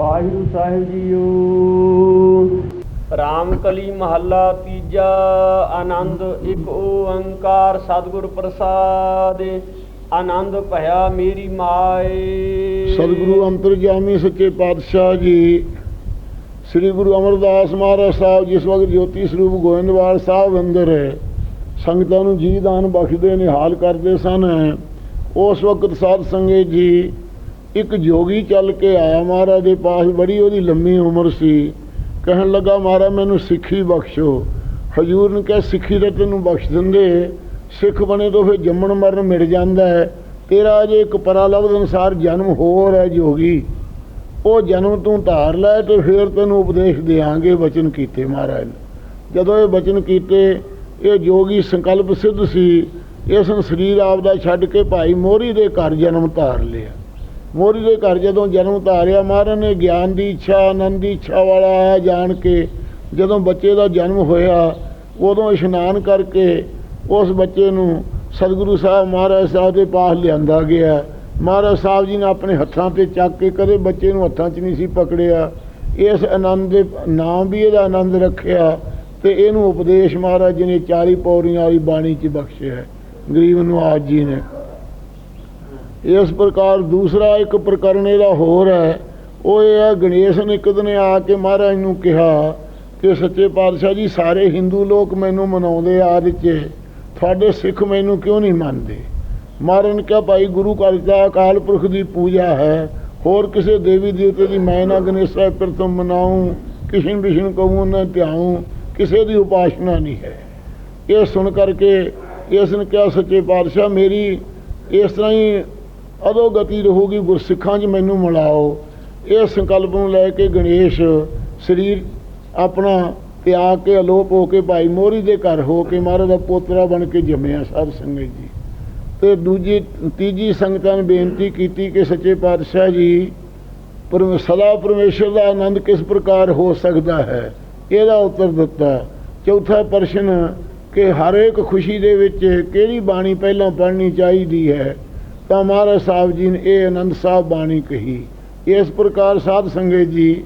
ਵਾਹਿਗੁਰੂ ਸਾਹਿਬ JIO. Ramkali ਮਹੱਲਾ ਤੀਜਾ ਆਨੰਦ ਇੱਕ ਓੰਕਾਰ ਸਤਿਗੁਰ ਪ੍ਰਸਾਦ ਆਨੰਦ ਭਇਆ ਮੇਰੀ ਮਾਏ। ਸਤਿਗੁਰੂ ਅੰਤਰਜਾਮੀ ਸੱਚੇ ਪਾਤਸ਼ਾਹ ਜੀ ਸ੍ਰੀ ਗੁਰੂ ਅਮਰਦਾਸ ਮਹਾਰਾਜ ਸਾਹਿਬ ਜਿਸ ਵਕਤ ਜੋਤੀ ਸਰੂਪ ਗੋਇੰਦਵਾਲ ਸਾਹਿਬ ਅੰਦਰ ਸੰਗਤਾਂ ਨੂੰ ਜੀ ਦਾਨ ਬਖਸ਼ਦੇ ਨਿਹਾਲ ਕਰਦੇ ਸਨ। ਉਸ ਵਕਤ ਸਾਧ ਸੰਗਤ ਜੀ ਇੱਕ ਜੋਗੀ ਚੱਲ ਕੇ ਆਇਆ ਮਹਾਰਾਜ ਦੇ ਪਾਸ, ਬੜੀ ਉਹਦੀ ਲੰਮੀ ਉਮਰ ਸੀ। ਕਹਿਣ ਲੱਗਾ, ਮਹਾਰਾਜ, ਮੈਨੂੰ ਸਿੱਖੀ ਬਖਸ਼ੋ। ਹਜੂਰ ਨੇ ਕਿਹਾ, ਸਿੱਖੀ ਤਾਂ ਤੈਨੂੰ ਬਖਸ਼ ਦਿੰਦੇ। ਸਿੱਖ ਬਣੇ ਤੋਂ ਫਿਰ ਜੰਮਣ ਮਰਨ ਮਿਟ ਜਾਂਦਾ ਹੈ। ਤੇਰਾ ਅਜੇ ਇੱਕ ਪਰਾਲਬਧ ਅਨੁਸਾਰ ਜਨਮ ਹੋਰ ਹੈ ਜੋਗੀ। ਉਹ ਜਨਮ ਤੂੰ ਧਾਰ ਲੈ ਤੇ ਫਿਰ ਤੈਨੂੰ ਉਪਦੇਸ਼ ਦੇਾਂਗੇ ਵਚਨ ਕੀਤੇ ਮਹਾਰਾਜ। ਨੇ ਜਦੋਂ ਇਹ ਵਚਨ ਕੀਤੇ, ਇਹ ਜੋਗੀ ਸੰਕਲਪ ਸਿੱਧ ਸੀ। ਇਸ ਨੂੰ ਸਰੀਰ ਆਪਦਾ ਛੱਡ ਕੇ ਭਾਈ ਮੋਰੀ ਦੇ ਘਰ ਜਨਮ ਧਾਰ ਲਿਆ। ਮੋਰੀ ਦੇ ਘਰ ਜਦੋਂ ਜਨਮ ਧਾਰਿਆ, ਮਹਾਰਾਜ ਨੇ ਗਿਆਨ ਦੀ ਇੱਛਾ, ਆਨੰਦ ਦੀ ਇੱਛਾ ਵਾਲਾ ਆਇਆ ਜਾਣ ਕੇ। ਜਦੋਂ ਬੱਚੇ ਦਾ ਜਨਮ ਹੋਇਆ, ਉਦੋਂ ਇਸ਼ਨਾਨ ਕਰਕੇ ਉਸ ਬੱਚੇ ਨੂੰ ਸਤਿਗੁਰੂ ਸਾਹਿਬ, ਮਹਾਰਾਜ ਸਾਹਿਬ ਦੇ ਪਾਸ ਲਿਆਂਦਾ ਗਿਆ। ਮਹਾਰਾਜ ਸਾਹਿਬ ਜੀ ਨੇ ਆਪਣੇ ਹੱਥਾਂ ਤੇ ਚੱਕ ਕੇ ਕਦੇ ਬੱਚੇ ਨੂੰ ਹੱਥਾਂ 'ਚ ਨਹੀਂ ਸੀ ਪਕੜਿਆ। ਇਸ ਆਨੰਦ ਦੇ ਨਾਮ ਵੀ ਇਹਦਾ ਆਨੰਦ ਰੱਖਿਆ ਤੇ ਇਹਨੂੰ ਉਪਦੇਸ਼ ਮਹਾਰਾਜ ਜੀ ਨੇ 40 ਪੌੜੀਆਂ ਵਾਲੀ ਬਾਣੀ 'ਚ ਬਖਸ਼ਿਆ। ਗਰੀਬ ਨਵਾਜ ਜੀ ਨੇ ਇਸ ਪ੍ਰਕਾਰ ਦੂਸਰਾ ਇੱਕ ਪ੍ਰਕਰਨ ਇਹਦਾ ਹੋਰ ਹੈ। ਉਹ ਇਹ ਹੈ, ਗਣੇਸ਼ ਨੇ ਇੱਕ ਦਿਨ ਆ ਕੇ ਮਹਾਰਾਜ ਨੂੰ ਕਿਹਾ ਕਿ ਸੱਚੇ ਪਾਤਸ਼ਾਹ ਜੀ, ਸਾਰੇ ਹਿੰਦੂ ਲੋਕ ਮੈਨੂੰ ਮਨਾਉਂਦੇ ਆ ਵਿੱਚ। ਤੁਹਾਡੇ ਸਿੱਖ ਮੈਨੂੰ ਕਿਉਂ ਨਹੀਂ ਮੰਨਦੇ? ਮਹਾਰਾਜ ਨੇ ਕਿਹਾ, ਭਾਈ, ਗੁਰੂ ਘਰ ਦਾ ਅਕਾਲ ਪੁਰਖ ਦੀ ਪੂਜਾ ਹੈ। ਹੋਰ ਕਿਸੇ ਦੇਵੀ ਦੇਵਤੇ ਦੀ ਮੈਂ ਨਾ ਗਣੇਸ਼ ਸਾਹਿਬ ਪ੍ਰਤਮ ਮਨਾਉਂ ਕਿਸ਼ਨ ਵਿਸ਼ਨ ਕਹੂੰ ਨਾ ਧਿਆਉਂ ਕਿਸੇ ਦੀ ਉਪਾਸਨਾ ਨਹੀਂ ਹੈ। ਇਹ ਸੁਣ ਕਰਕੇ ਇਸ ਨੇ ਕਿਹਾ, ਸੱਚੇ ਪਾਤਸ਼ਾਹ, ਮੇਰੀ ਇਸ ਤਰ੍ਹਾਂ ਹੀ ਅਦੋ ਗਤੀ ਰਹੂਗੀ ਗੁਰਸਿੱਖਾਂ 'ਚ ਮੈਨੂੰ ਮਿਲਾਓ। ਇਹ ਸੰਕਲਪ ਨੂੰ ਲੈ ਕੇ ਗਣੇਸ਼ ਸਰੀਰ ਆਪਣਾ ਤਿਆਗ ਕੇ, ਅਲੋਪ ਹੋ ਕੇ, ਭਾਈ ਮੋਰੀ ਦੇ ਘਰ ਹੋ ਕੇ ਮਹਾਰਾਜ ਦਾ ਪੋਤਰਾ ਬਣ ਕੇ ਜੰਮਿਆ ਸਾਧ ਸੰਗਤ ਜੀ। ਤੇ ਦੂਜੀ, ਤੀਜੀ ਸੰਗਤਾਂ ਨੇ ਬੇਨਤੀ ਕੀਤੀ ਕਿ ਸੱਚੇ ਪਾਤਸ਼ਾਹ ਜੀ, ਪਰਮ ਸਦਾ ਪਰਮੇਸ਼ਰ ਦਾ ਆਨੰਦ ਕਿਸ ਪ੍ਰਕਾਰ ਹੋ ਸਕਦਾ ਹੈ, ਇਹਦਾ ਉੱਤਰ ਦਿੱਤਾ। ਚੌਥਾ ਪ੍ਰਸ਼ਨ ਕਿ ਹਰ ਇੱਕ ਖੁਸ਼ੀ ਦੇ ਵਿੱਚ ਕਿਹੜੀ ਬਾਣੀ ਪਹਿਲਾਂ ਪੜ੍ਹਨੀ ਚਾਹੀਦੀ ਹੈ? ਤਾਂ ਮਹਾਰਾਜ ਸਾਹਿਬ ਜੀ ਨੇ ਇਹ ਆਨੰਦ ਸਾਹਿਬ ਬਾਣੀ ਕਹੀ। ਇਸ ਪ੍ਰਕਾਰ ਸਾਧ ਸੰਗਤ ਜੀ,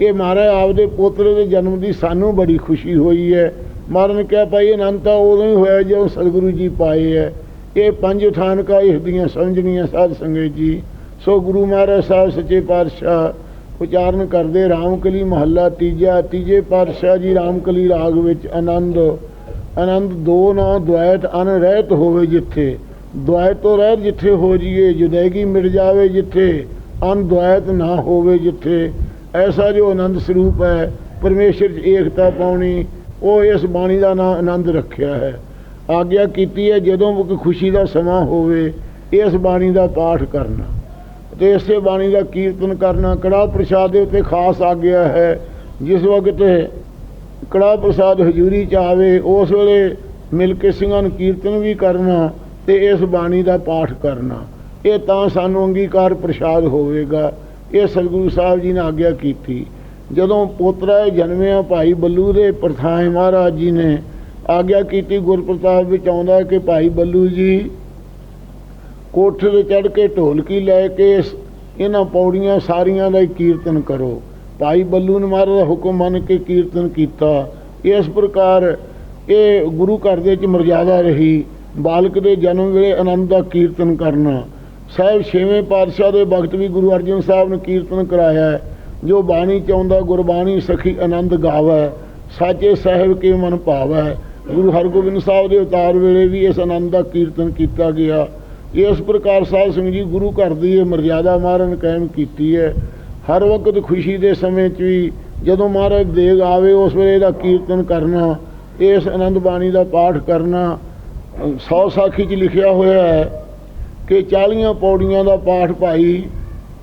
ਇਹ ਮਹਾਰਾਜ ਆਪਦੇ ਪੋਤਰੇ ਦੇ ਜਨਮ ਦੀ ਸਾਨੂੰ ਬੜੀ ਖੁਸ਼ੀ ਹੋਈ ਹੈ। ਮਹਾਰਾਜ ਨੇ ਕਿਹਾ, ਭਾਈ ਆਨੰਦ ਤਾਂ ਉਦੋਂ ਹੀ ਹੋਇਆ ਜਦੋਂ ਸਤਿਗੁਰੂ ਜੀ ਪਾਏ ਹੈ। ਇਹ ਪੰਜ ਠਾਨਕਾ ਇਸ ਦੀਆਂ ਸਮਝਣੀਆਂ ਸਾਧ ਸੰਗਤ ਜੀ। ਸੋ ਗੁਰੂ ਮਹਾਰਾਜ ਸਾਹਿਬ ਸੱਚੇ ਪਾਤਸ਼ਾਹ ਉਚਾਰਨ ਕਰਦੇ ਰਾਮਕਲੀ ਮਹੱਲਾ ਤੀਜਾ, ਤੀਜੇ ਪਾਤਸ਼ਾਹ ਜੀ ਰਾਮਕਲੀ ਰਾਗ ਵਿੱਚ ਆਨੰਦ ਆਨੰਦ ਦੋ ਨਾ ਦੁਆਇਤ ਅਨ ਰਹਿਤ ਹੋਵੇ ਜਿੱਥੇ। ਦੁਆਇਤ ਤੋਂ ਰਹਿਤ ਜਿੱਥੇ ਹੋ ਜੀਏ ਜੁਦੈਗੀ ਮਿਟ ਜਾਵੇ ਜਿੱਥੇ, ਅਨ ਦੁਆਇਤ ਨਾ ਹੋਵੇ ਜਿੱਥੇ। ਐਸਾ ਜੋ ਆਨੰਦ ਸਰੂਪ ਹੈ, ਪਰਮੇਸ਼ਰ 'ਚ ਏਕਤਾ ਪਾਉਣੀ, ਉਹ ਇਸ ਬਾਣੀ ਦਾ ਨਾਂ ਆਨੰਦ ਰੱਖਿਆ ਹੈ। ਆਗਿਆ ਕੀਤੀ ਹੈ, ਜਦੋਂ ਕੋਈ ਖੁਸ਼ੀ ਦਾ ਸਮਾਂ ਹੋਵੇ, ਇਸ ਬਾਣੀ ਦਾ ਪਾਠ ਕਰਨਾ। ਤੇ ਇਸੇ ਬਾਣੀ ਦਾ ਕੀਰਤਨ ਕਰਨਾ ਕੜਾ ਪ੍ਰਸ਼ਾਦ ਦੇ ਉੱਤੇ ਖਾਸ ਆਗਿਆ ਹੈ, ਜਿਸ ਵਕਤ ਕੜਾ ਪ੍ਰਸਾਦ ਹਜ਼ੂਰੀ ਚ ਆਵੇ, ਉਸ ਵੇਲੇ ਮਿਲ ਕੇ ਸਿੰਘਾਂ ਨੂੰ ਕੀਰਤਨ ਵੀ ਕਰਨਾ ਤੇ ਇਸ ਬਾਣੀ ਦਾ ਪਾਠ ਕਰਨਾ। ਇਹ ਤਾਂ ਸਾਨੂੰ ਅੰਗੀਕਾਰ ਪ੍ਰਸ਼ਾਦ ਹੋਵੇਗਾ। ਇਹ ਸਤਿਗੁਰੂ ਸਾਹਿਬ ਜੀ ਨੇ ਆਗਿਆ ਕੀਤੀ। ਜਦੋਂ ਪੋਤਰਾ ਜਨਮਿਆ, ਭਾਈ ਬੱਲੂ ਦੇ ਪ੍ਰਥਾਏ ਮਹਾਰਾਜ ਜੀ ਨੇ ਆਗਿਆ ਕੀਤੀ ਗੁਰਪ੍ਰਤਾਪ ਵਿੱਚ ਆਉਂਦਾ ਕਿ ਭਾਈ ਬੱਲੂ ਜੀ, ਕੋਠੇ ਤੇ ਚੜ ਕੇ ਢੋਲਕੀ ਲੈ ਕੇ ਇਹਨਾਂ ਪੌੜੀਆਂ ਸਾਰੀਆਂ ਦਾ ਹੀ ਕੀਰਤਨ ਕਰੋ। ਭਾਈ ਬੱਲੂ ਨੇ ਮਹਾਰਾਜ ਦਾ ਹੁਕਮ ਮੰਨ ਕੇ ਕੀਰਤਨ ਕੀਤਾ। ਇਸ ਪ੍ਰਕਾਰ ਇਹ ਗੁਰੂ ਘਰ ਦੇ ਵਿੱਚ ਮਰਜ਼ਾਦਾ ਰਹੀ। ਬਾਲਕ ਦੇ ਜਨਮ ਵੇਲੇ ਆਨੰਦ ਦਾ ਕੀਰਤਨ ਕਰਨਾ। ਸਾਹਿਬ ਛੇਵੇਂ ਪਾਤਸ਼ਾਹ ਦੇ ਵਕਤ ਵੀ ਗੁਰੂ ਅਰਜਨ ਸਾਹਿਬ ਨੇ ਕੀਰਤਨ ਕਰਾਇਆ ਹੈ। ਜੋ ਬਾਣੀ ਚਾਹੁੰਦਾ, ਗੁਰਬਾਣੀ ਸਖੀ ਆਨੰਦ ਗਾਵੈ। ਸਾਚੇ ਸਾਹਿਬ ਕੇ ਮਨ ਭਾਵੈ। ਗੁਰੂ ਹਰਗੋਬਿੰਦ ਸਾਹਿਬ ਦੇ ਉਤਾਰ ਵੇਲੇ ਵੀ ਇਸ ਆਨੰਦ ਦਾ ਕੀਰਤਨ ਕੀਤਾ ਗਿਆ। ਇਸ ਪ੍ਰਕਾਰ ਸਾਧ ਸਿੰਘ ਜੀ ਗੁਰੂ ਘਰ ਦੀ ਇਹ ਮਰਜ਼ਾਦਾ ਮਹਾਰਾਜ ਨੇ ਕਾਇਮ ਕੀਤੀ ਹੈ। ਹਰ ਵਕਤ ਖੁਸ਼ੀ ਦੇ ਸਮੇਂ 'ਚ ਵੀ ਜਦੋਂ ਮਹਾਰਾਜ ਦੇਗ ਆਵੇ, ਉਸ ਵੇਲੇ ਦਾ ਕੀਰਤਨ ਕਰਨਾ, ਇਸ ਆਨੰਦ ਬਾਣੀ ਦਾ ਪਾਠ ਕਰਨਾ ਸੌ ਸਾਖੀ 'ਚ ਲਿਖਿਆ ਹੋਇਆ ਹੈ ਕਿ 40 ਪੌੜੀਆਂ ਦਾ ਪਾਠ ਭਾਈ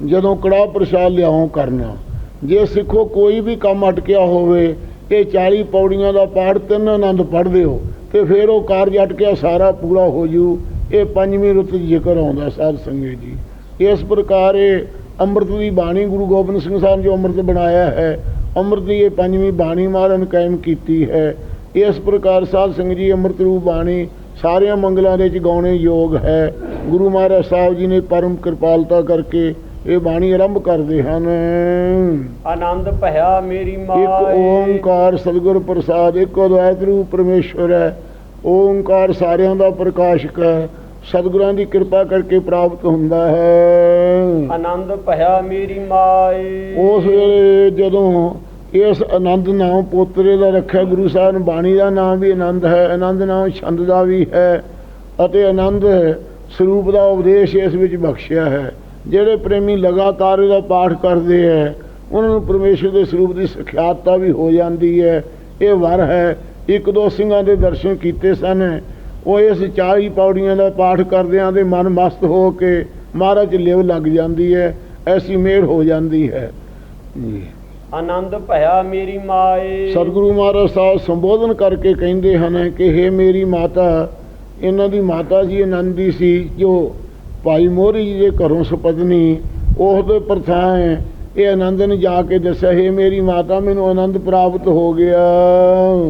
ਜਦੋਂ ਕੜਾ ਪ੍ਰਸ਼ਾਦ ਲਿਆਉਂ ਕਰਨਾ। ਜੇ ਸਿੱਖੋ ਕੋਈ ਵੀ ਕੰਮ ਅਟਕਿਆ ਹੋਵੇ, ਇਹ 40 ਪੌੜੀਆਂ ਦਾ ਪਾਠ ਤਿੰਨ ਆਨੰਦ ਪੜ੍ਹਦੇ ਹੋ ਤੇ ਫਿਰ ਉਹ ਕਾਰਜ ਅਟਕਿਆ ਸਾਰਾ ਪੂਰਾ ਹੋ ਜੂ। ਇਹ ਪੰਜਵੀਂ ਰੁੱਤ ਜ਼ਿਕਰ ਆਉਂਦਾ ਸਾਧ ਸੰਗਤ ਜੀ। ਇਸ ਪ੍ਰਕਾਰ ਇਹ ਅੰਮ੍ਰਿਤ ਦੀ ਬਾਣੀ ਗੁਰੂ ਗੋਬਿੰਦ ਸਿੰਘ ਸਾਹਿਬ ਜੋ ਅੰਮ੍ਰਿਤ ਬਣਾਇਆ ਹੈ, ਅੰਮ੍ਰਿਤ ਦੀ ਇਹ ਪੰਜਵੀਂ ਬਾਣੀ ਮਾਰਨ ਕਾਇਮ ਕੀਤੀ ਹੈ। ਇਸ ਪ੍ਰਕਾਰ ਸਾਧ ਸੰਗਤ ਜੀ ਅੰਮ੍ਰਿਤ ਰੂਪ ਬਾਣੀ ਸਾਰਿਆਂ ਮੰਗਲਾਂ ਦੇ ਵਿੱਚ ਗਾਉਣੇ ਯੋਗ ਹੈ। ਗੁਰੂ ਮਹਾਰਾਜ ਸਾਹਿਬ ਜੀ ਨੇ ਪਰਮ ਕਿਰਪਾਲਤਾ ਕਰਕੇ ਇਹ ਬਾਣੀ ਆਰੰਭ ਕਰਦੇ ਹਨ। ਆਨੰਦ ਭਇਆ ਮੇਰੀ ਇੱਕ ਮਾਏ ਓੰਕਾਰ ਸਤਿਗੁਰ ਪ੍ਰਸਾਦ ਇੱਕ ਅਦਵੈਤ ਰੂਪ ਪਰਮੇਸ਼ਵਰ ਹੈ। ਓੰਕਾਰ ਸਾਰਿਆਂ ਦਾ ਪ੍ਰਕਾਸ਼ਕ ਹੈ। ਸਤਿਗੁਰਾਂ ਦੀ ਕਿਰਪਾ ਕਰਕੇ ਪ੍ਰਾਪਤ ਹੁੰਦਾ ਹੈ। ਆਨੰਦ ਭਇਆ ਮੇਰੀ ਮਾਏ। ਉਸ ਵੇਲੇ ਜਦੋਂ ਇਸ ਆਨੰਦ ਨਾਮ ਪੋਤਰੇ ਦਾ ਰੱਖਿਆ ਗੁਰੂ ਸਾਹਿਬ ਨੇ। ਬਾਣੀ ਦਾ ਨਾਮ ਵੀ ਆਨੰਦ ਹੈ, ਆਨੰਦ ਨਾਮ ਛੰਦ ਦਾ ਵੀ ਹੈ ਅਤੇ ਆਨੰਦ ਸਰੂਪ ਦਾ ਉਪਦੇਸ਼ ਇਸ ਵਿੱਚ ਬਖਸ਼ਿਆ ਹੈ। ਜਿਹੜੇ ਪ੍ਰੇਮੀ ਲਗਾਤਾਰ ਇਹਦਾ ਪਾਠ ਕਰਦੇ ਹੈ, ਉਹਨਾਂ ਨੂੰ ਪਰਮੇਸ਼ਰ ਦੇ ਸਰੂਪ ਦੀ ਸਿਖਿਆਤਤਾ ਵੀ ਹੋ ਜਾਂਦੀ ਹੈ। ਇਹ ਵਰ ਹੈ, ਇੱਕ ਦੋ ਸਿੰਘਾਂ ਦੇ ਦਰਸ਼ਨ ਕੀਤੇ ਸਨ। ਉਹ ਇਸ 40 ਪੌੜੀਆਂ ਦਾ ਪਾਠ ਕਰਦਿਆਂ ਦੇ ਮਨ ਮਸਤ ਹੋ ਕੇ ਮਹਾਰਾਜ ਲਿਵ ਲੱਗ ਜਾਂਦੀ ਹੈ, ਐਸੀ ਮਿਹਰ ਹੋ ਜਾਂਦੀ ਹੈ। ਜੀ। ਆਨੰਦ ਭਇਆ ਮੇਰੀ ਮਾਏ। ਸਤਿਗੁਰੂ ਮਹਾਰਾਜ ਸਾਹਿਬ ਸੰਬੋਧਨ ਕਰਕੇ ਕਹਿੰਦੇ ਹਨ ਕਿ हे ਮੇਰੀ ਮਾਤਾ ਇਹਨਾਂ ਦੀ ਮਾਤਾ ਜੀ ਆਨੰਦੀ ਸੀ ਜੋ ਭਾਈ ਮੋਹਰੀ ਜੀ ਦੇ ਘਰੋਂ ਸੁਪਤਨੀ ਉਸ ਦੇ ਪ੍ਰਥਾਂ ਇਹ ਆਨੰਦ ਨੇ ਜਾ ਕੇ ਦੱਸਿਆ ਹੈ ਮੇਰੀ ਮਾਤਾ ਮੈਨੂੰ ਆਨੰਦ ਪ੍ਰਾਪਤ ਹੋ ਗਿਆ।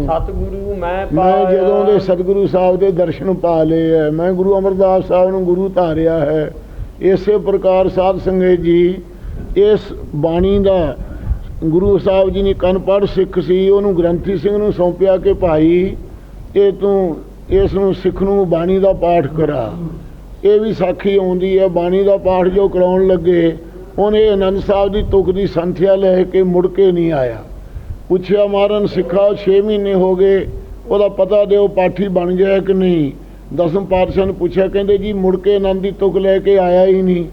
ਸਤਿਗੁਰੂ ਮੈਂ ਮੈਂ ਪਾਇਆ। ਜਦੋਂ ਦੇ ਸਤਿਗੁਰੂ ਸਾਹਿਬ ਦੇ ਦਰਸ਼ਨ ਪਾ ਲਏ ਹੈ ਮੈਂ ਗੁਰੂ ਅਮਰਦਾਸ ਸਾਹਿਬ ਨੂੰ ਗੁਰੂ ਧਾਰਿਆ ਹੈ ਇਸੇ ਪ੍ਰਕਾਰ ਸਾਧ ਸੰਗਤ ਜੀ ਇਸ ਬਾਣੀ ਦਾ ਗੁਰੂ ਸਾਹਿਬ ਜੀ ਨੇ ਕੰਨ ਪੜ੍ਹ ਸਿੱਖ ਸੀ, ਉਹਨੂੰ ਗ੍ਰੰਥੀ ਸਿੰਘ ਨੂੰ ਸੌਂਪਿਆ ਕਿ ਭਾਈ ਇਹ ਤੂੰ ਇਸ ਨੂੰ ਸਿੱਖ ਨੂੰ ਬਾਣੀ ਦਾ ਪਾਠ ਕਰਾ। ਇਹ ਵੀ ਸਾਖੀ ਆਉਂਦੀ ਹੈ, ਬਾਣੀ ਦਾ ਪਾਠ ਜੋ ਕਰਾਉਣ ਲੱਗੇ, ਉਹਨੇ ਆਨੰਦ ਸਾਹਿਬ ਦੀ ਤੁਕ ਦੀ ਸੰਥਿਆ ਲੈ ਕੇ ਮੁੜ ਕੇ ਨਹੀਂ ਆਇਆ। ਪੁੱਛਿਆ ਮਾਰਨ ਸਿੱਖਾ 6 ਮਹੀਨੇ ਹੋ ਗਏ, ਉਹਦਾ ਪਤਾ ਦਿਓ ਪਾਠੀ ਬਣ ਗਿਆ ਕਿ ਨਹੀਂ। ਦਸਮ ਪਾਤਸ਼ਾਹ ਨੂੰ ਪੁੱਛਿਆ, ਕਹਿੰਦੇ ਜੀ ਮੁੜ ਕੇ ਆਨੰਦ ਦੀ ਤੁਕ ਲੈ ਕੇ ਆਇਆ ਹੀ ਨਹੀਂ।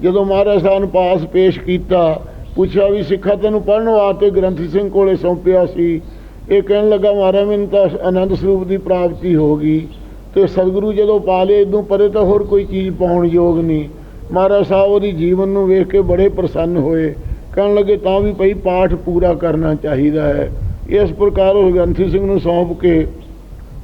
ਜਦੋਂ ਮਹਾਰਾਜ ਸਾਹਿਬ ਨੇ ਪਾਸ ਪੇਸ਼ ਕੀਤਾ ਪੁੱਛਿਆ ਵੀ ਸਿੱਖਾ ਤੈਨੂੰ ਪੜਨ ਵਾਸਤੇ ਗ੍ਰੰਥੀ ਸਿੰਘ ਕੋਲੇ ਸੌਂਪਿਆ ਸੀ। ਇਹ ਕਹਿਣ ਲੱਗਾ, ਮਹਾਰਾਜ, ਮੈਨੂੰ ਤਾਂ ਆਨੰਦ ਸਰੂਪ ਦੀ ਪ੍ਰਾਪਤੀ ਹੋ ਗਈ ਤੇ ਸਤਿਗੁਰੂ ਜਦੋਂ ਪਾ ਲਏ ਇਦੋਂ ਪਰੇ ਤਾਂ ਹੋਰ ਕੋਈ ਚੀਜ਼ ਪਾਉਣ ਯੋਗ ਨਹੀਂ। ਮਹਾਰਾਜ ਸਾਹਿਬ ਉਹਦੀ ਜੀਵਨ ਨੂੰ ਵੇਖ ਕੇ ਬੜੇ ਪ੍ਰਸੰਨ ਹੋਏ। ਕਹਿਣ ਲੱਗੇ, ਤਾਂ ਵੀ ਭਈ ਪਾਠ ਪੂਰਾ ਕਰਨਾ ਚਾਹੀਦਾ ਹੈ। ਇਸ ਪ੍ਰਕਾਰ ਉਹ ਗ੍ਰੰਥੀ ਸਿੰਘ ਨੂੰ ਸੌਂਪ ਕੇ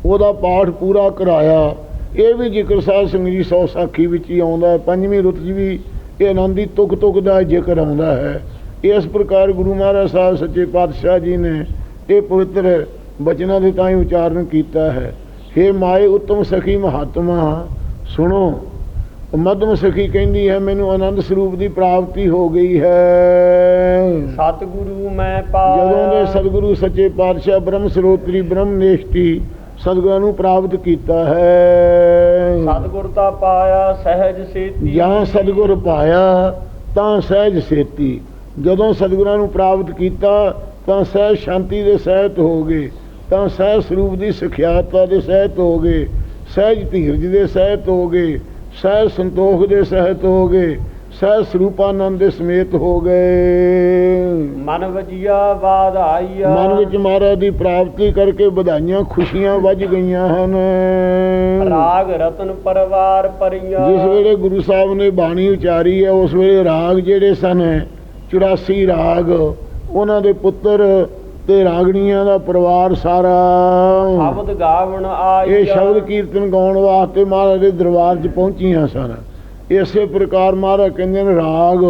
ਉਹਦਾ ਪਾਠ ਪੂਰਾ ਕਰਾਇਆ। ਇਹ ਵੀ ਜ਼ਿਕਰ ਸਾਹਿਬ ਸਿੰਘ ਜੀ ਸੌ ਸਾਖੀ ਵਿੱਚ ਹੀ ਆਉਂਦਾ ਹੈ। ਪੰਜਵੀਂ ਰੁੱਤ 'ਚ ਵੀ ਇਹ ਆਨੰਦੀ ਤੁਕ ਤੁਕ ਦਾ ਜ਼ਿਕਰ ਆਉਂਦਾ ਹੈ। ਇਸ ਪ੍ਰਕਾਰ ਗੁਰੂ ਮਹਾਰਾਜ ਸਾਹਿਬ ਸੱਚੇ ਪਾਤਸ਼ਾਹ ਜੀ ਨੇ ਇਹ ਪਵਿੱਤਰ ਬਚਨਾਂ ਦੇ ਤਾਂ ਹੀ ਉਚਾਰਨ ਕੀਤਾ ਹੈ। हे ਮਾਏ ਉਤਮ ਸਖੀ ਮਹਾਤਮਾ ਸੁਣੋ ਮਧਮ ਸਖੀ ਕਹਿੰਦੀ ਹੈ ਮੈਨੂੰ ਆਨੰਦ ਸਰੂਪ ਦੀ ਪ੍ਰਾਪਤੀ ਹੋ ਗਈ ਹੈ। ਸਤਿਗੁਰੂ ਮੈਂ ਪਾਇਆ। ਜਦੋਂ ਦੇ ਸਤਿਗੁਰੂ ਸੱਚੇ ਪਾਤਸ਼ਾਹ ਬ੍ਰਹਮ ਸਰੋਤਰੀ ਬ੍ਰਹਮ ਨੇਸ਼ਟੀ ਸਤਿਗੁਰਾਂ ਨੂੰ ਪ੍ਰਾਪਤ ਕੀਤਾ ਹੈ। ਸਤਿਗੁਰ ਤਾਂ ਪਾਇਆ ਸਹਿਜ ਸੇਤੀ। ਜਾਂ ਸਤਿਗੁਰ ਪਾਇਆ ਤਾਂ ਸਹਿਜ ਸੇਤੀ। ਜਦੋਂ ਸਤਿਗੁਰਾਂ ਨੂੰ ਪ੍ਰਾਪਤ ਕੀਤਾ ਤਾਂ ਸਹਿਜ ਸ਼ਾਂਤੀ ਦੇ ਸਹਿਤ ਹੋ ਗਏ। ਤਾਂ ਸਹਿਜ ਸਰੂਪ ਦੀ ਸਿਖਿਆਤਾ ਦੇ ਸਹਿਤ ਹੋ ਗਏ। ਸਹਿਜ ਧੀਰਜ ਦੇ ਸਹਿਤ ਹੋ ਗਏ। ਸਹਿਜ ਸੰਤੋਖ ਦੇ ਸਹਿਤ ਹੋ ਗਏ। ਸਹਿਜ ਸਰੂਪਾਨੰਦ ਦੇ ਸਮੇਤ ਹੋ ਗਏ। ਮਨ ਵਜੀਆ ਵਾਧਾਈਆ ਮਨ ਵਿੱਚ ਮਹਾਰਾਜ ਦੀ ਪ੍ਰਾਪਤੀ ਕਰਕੇ ਵਧਾਈਆਂ ਖੁਸ਼ੀਆਂ ਵੱਜ ਗਈਆਂ ਹਨ। ਰਾਗ ਰਤਨ ਪਰਵਾਰ ਪਰੀਆ। ਜਿਸ ਵੇਲੇ ਗੁਰੂ ਸਾਹਿਬ ਨੇ ਬਾਣੀ ਉਚਾਰੀ ਹੈ ਉਸ ਵੇਲੇ ਰਾਗ ਜਿਹੜੇ ਸਨ 84 ਰਾਗ ਉਹਨਾਂ ਦੇ ਪੁੱਤਰ ਤੇ ਰਾਗਣੀਆਂ ਦਾ ਪਰਿਵਾਰ ਸਾਰਾ। ਸ਼ਬਦ ਗਾਵਣ ਆਈ ਇਹ ਸ਼ਬਦ ਕੀਰਤਨ ਗਾਉਣ ਵਾਸਤੇ ਮਹਾਰਾਜ ਦੇ ਦਰਬਾਰ 'ਚ ਪਹੁੰਚੀਆਂ ਸਨ। ਇਸੇ ਪ੍ਰਕਾਰ ਮਹਾਰਾਜ ਕਹਿੰਦੇ ਨੇ ਰਾਗ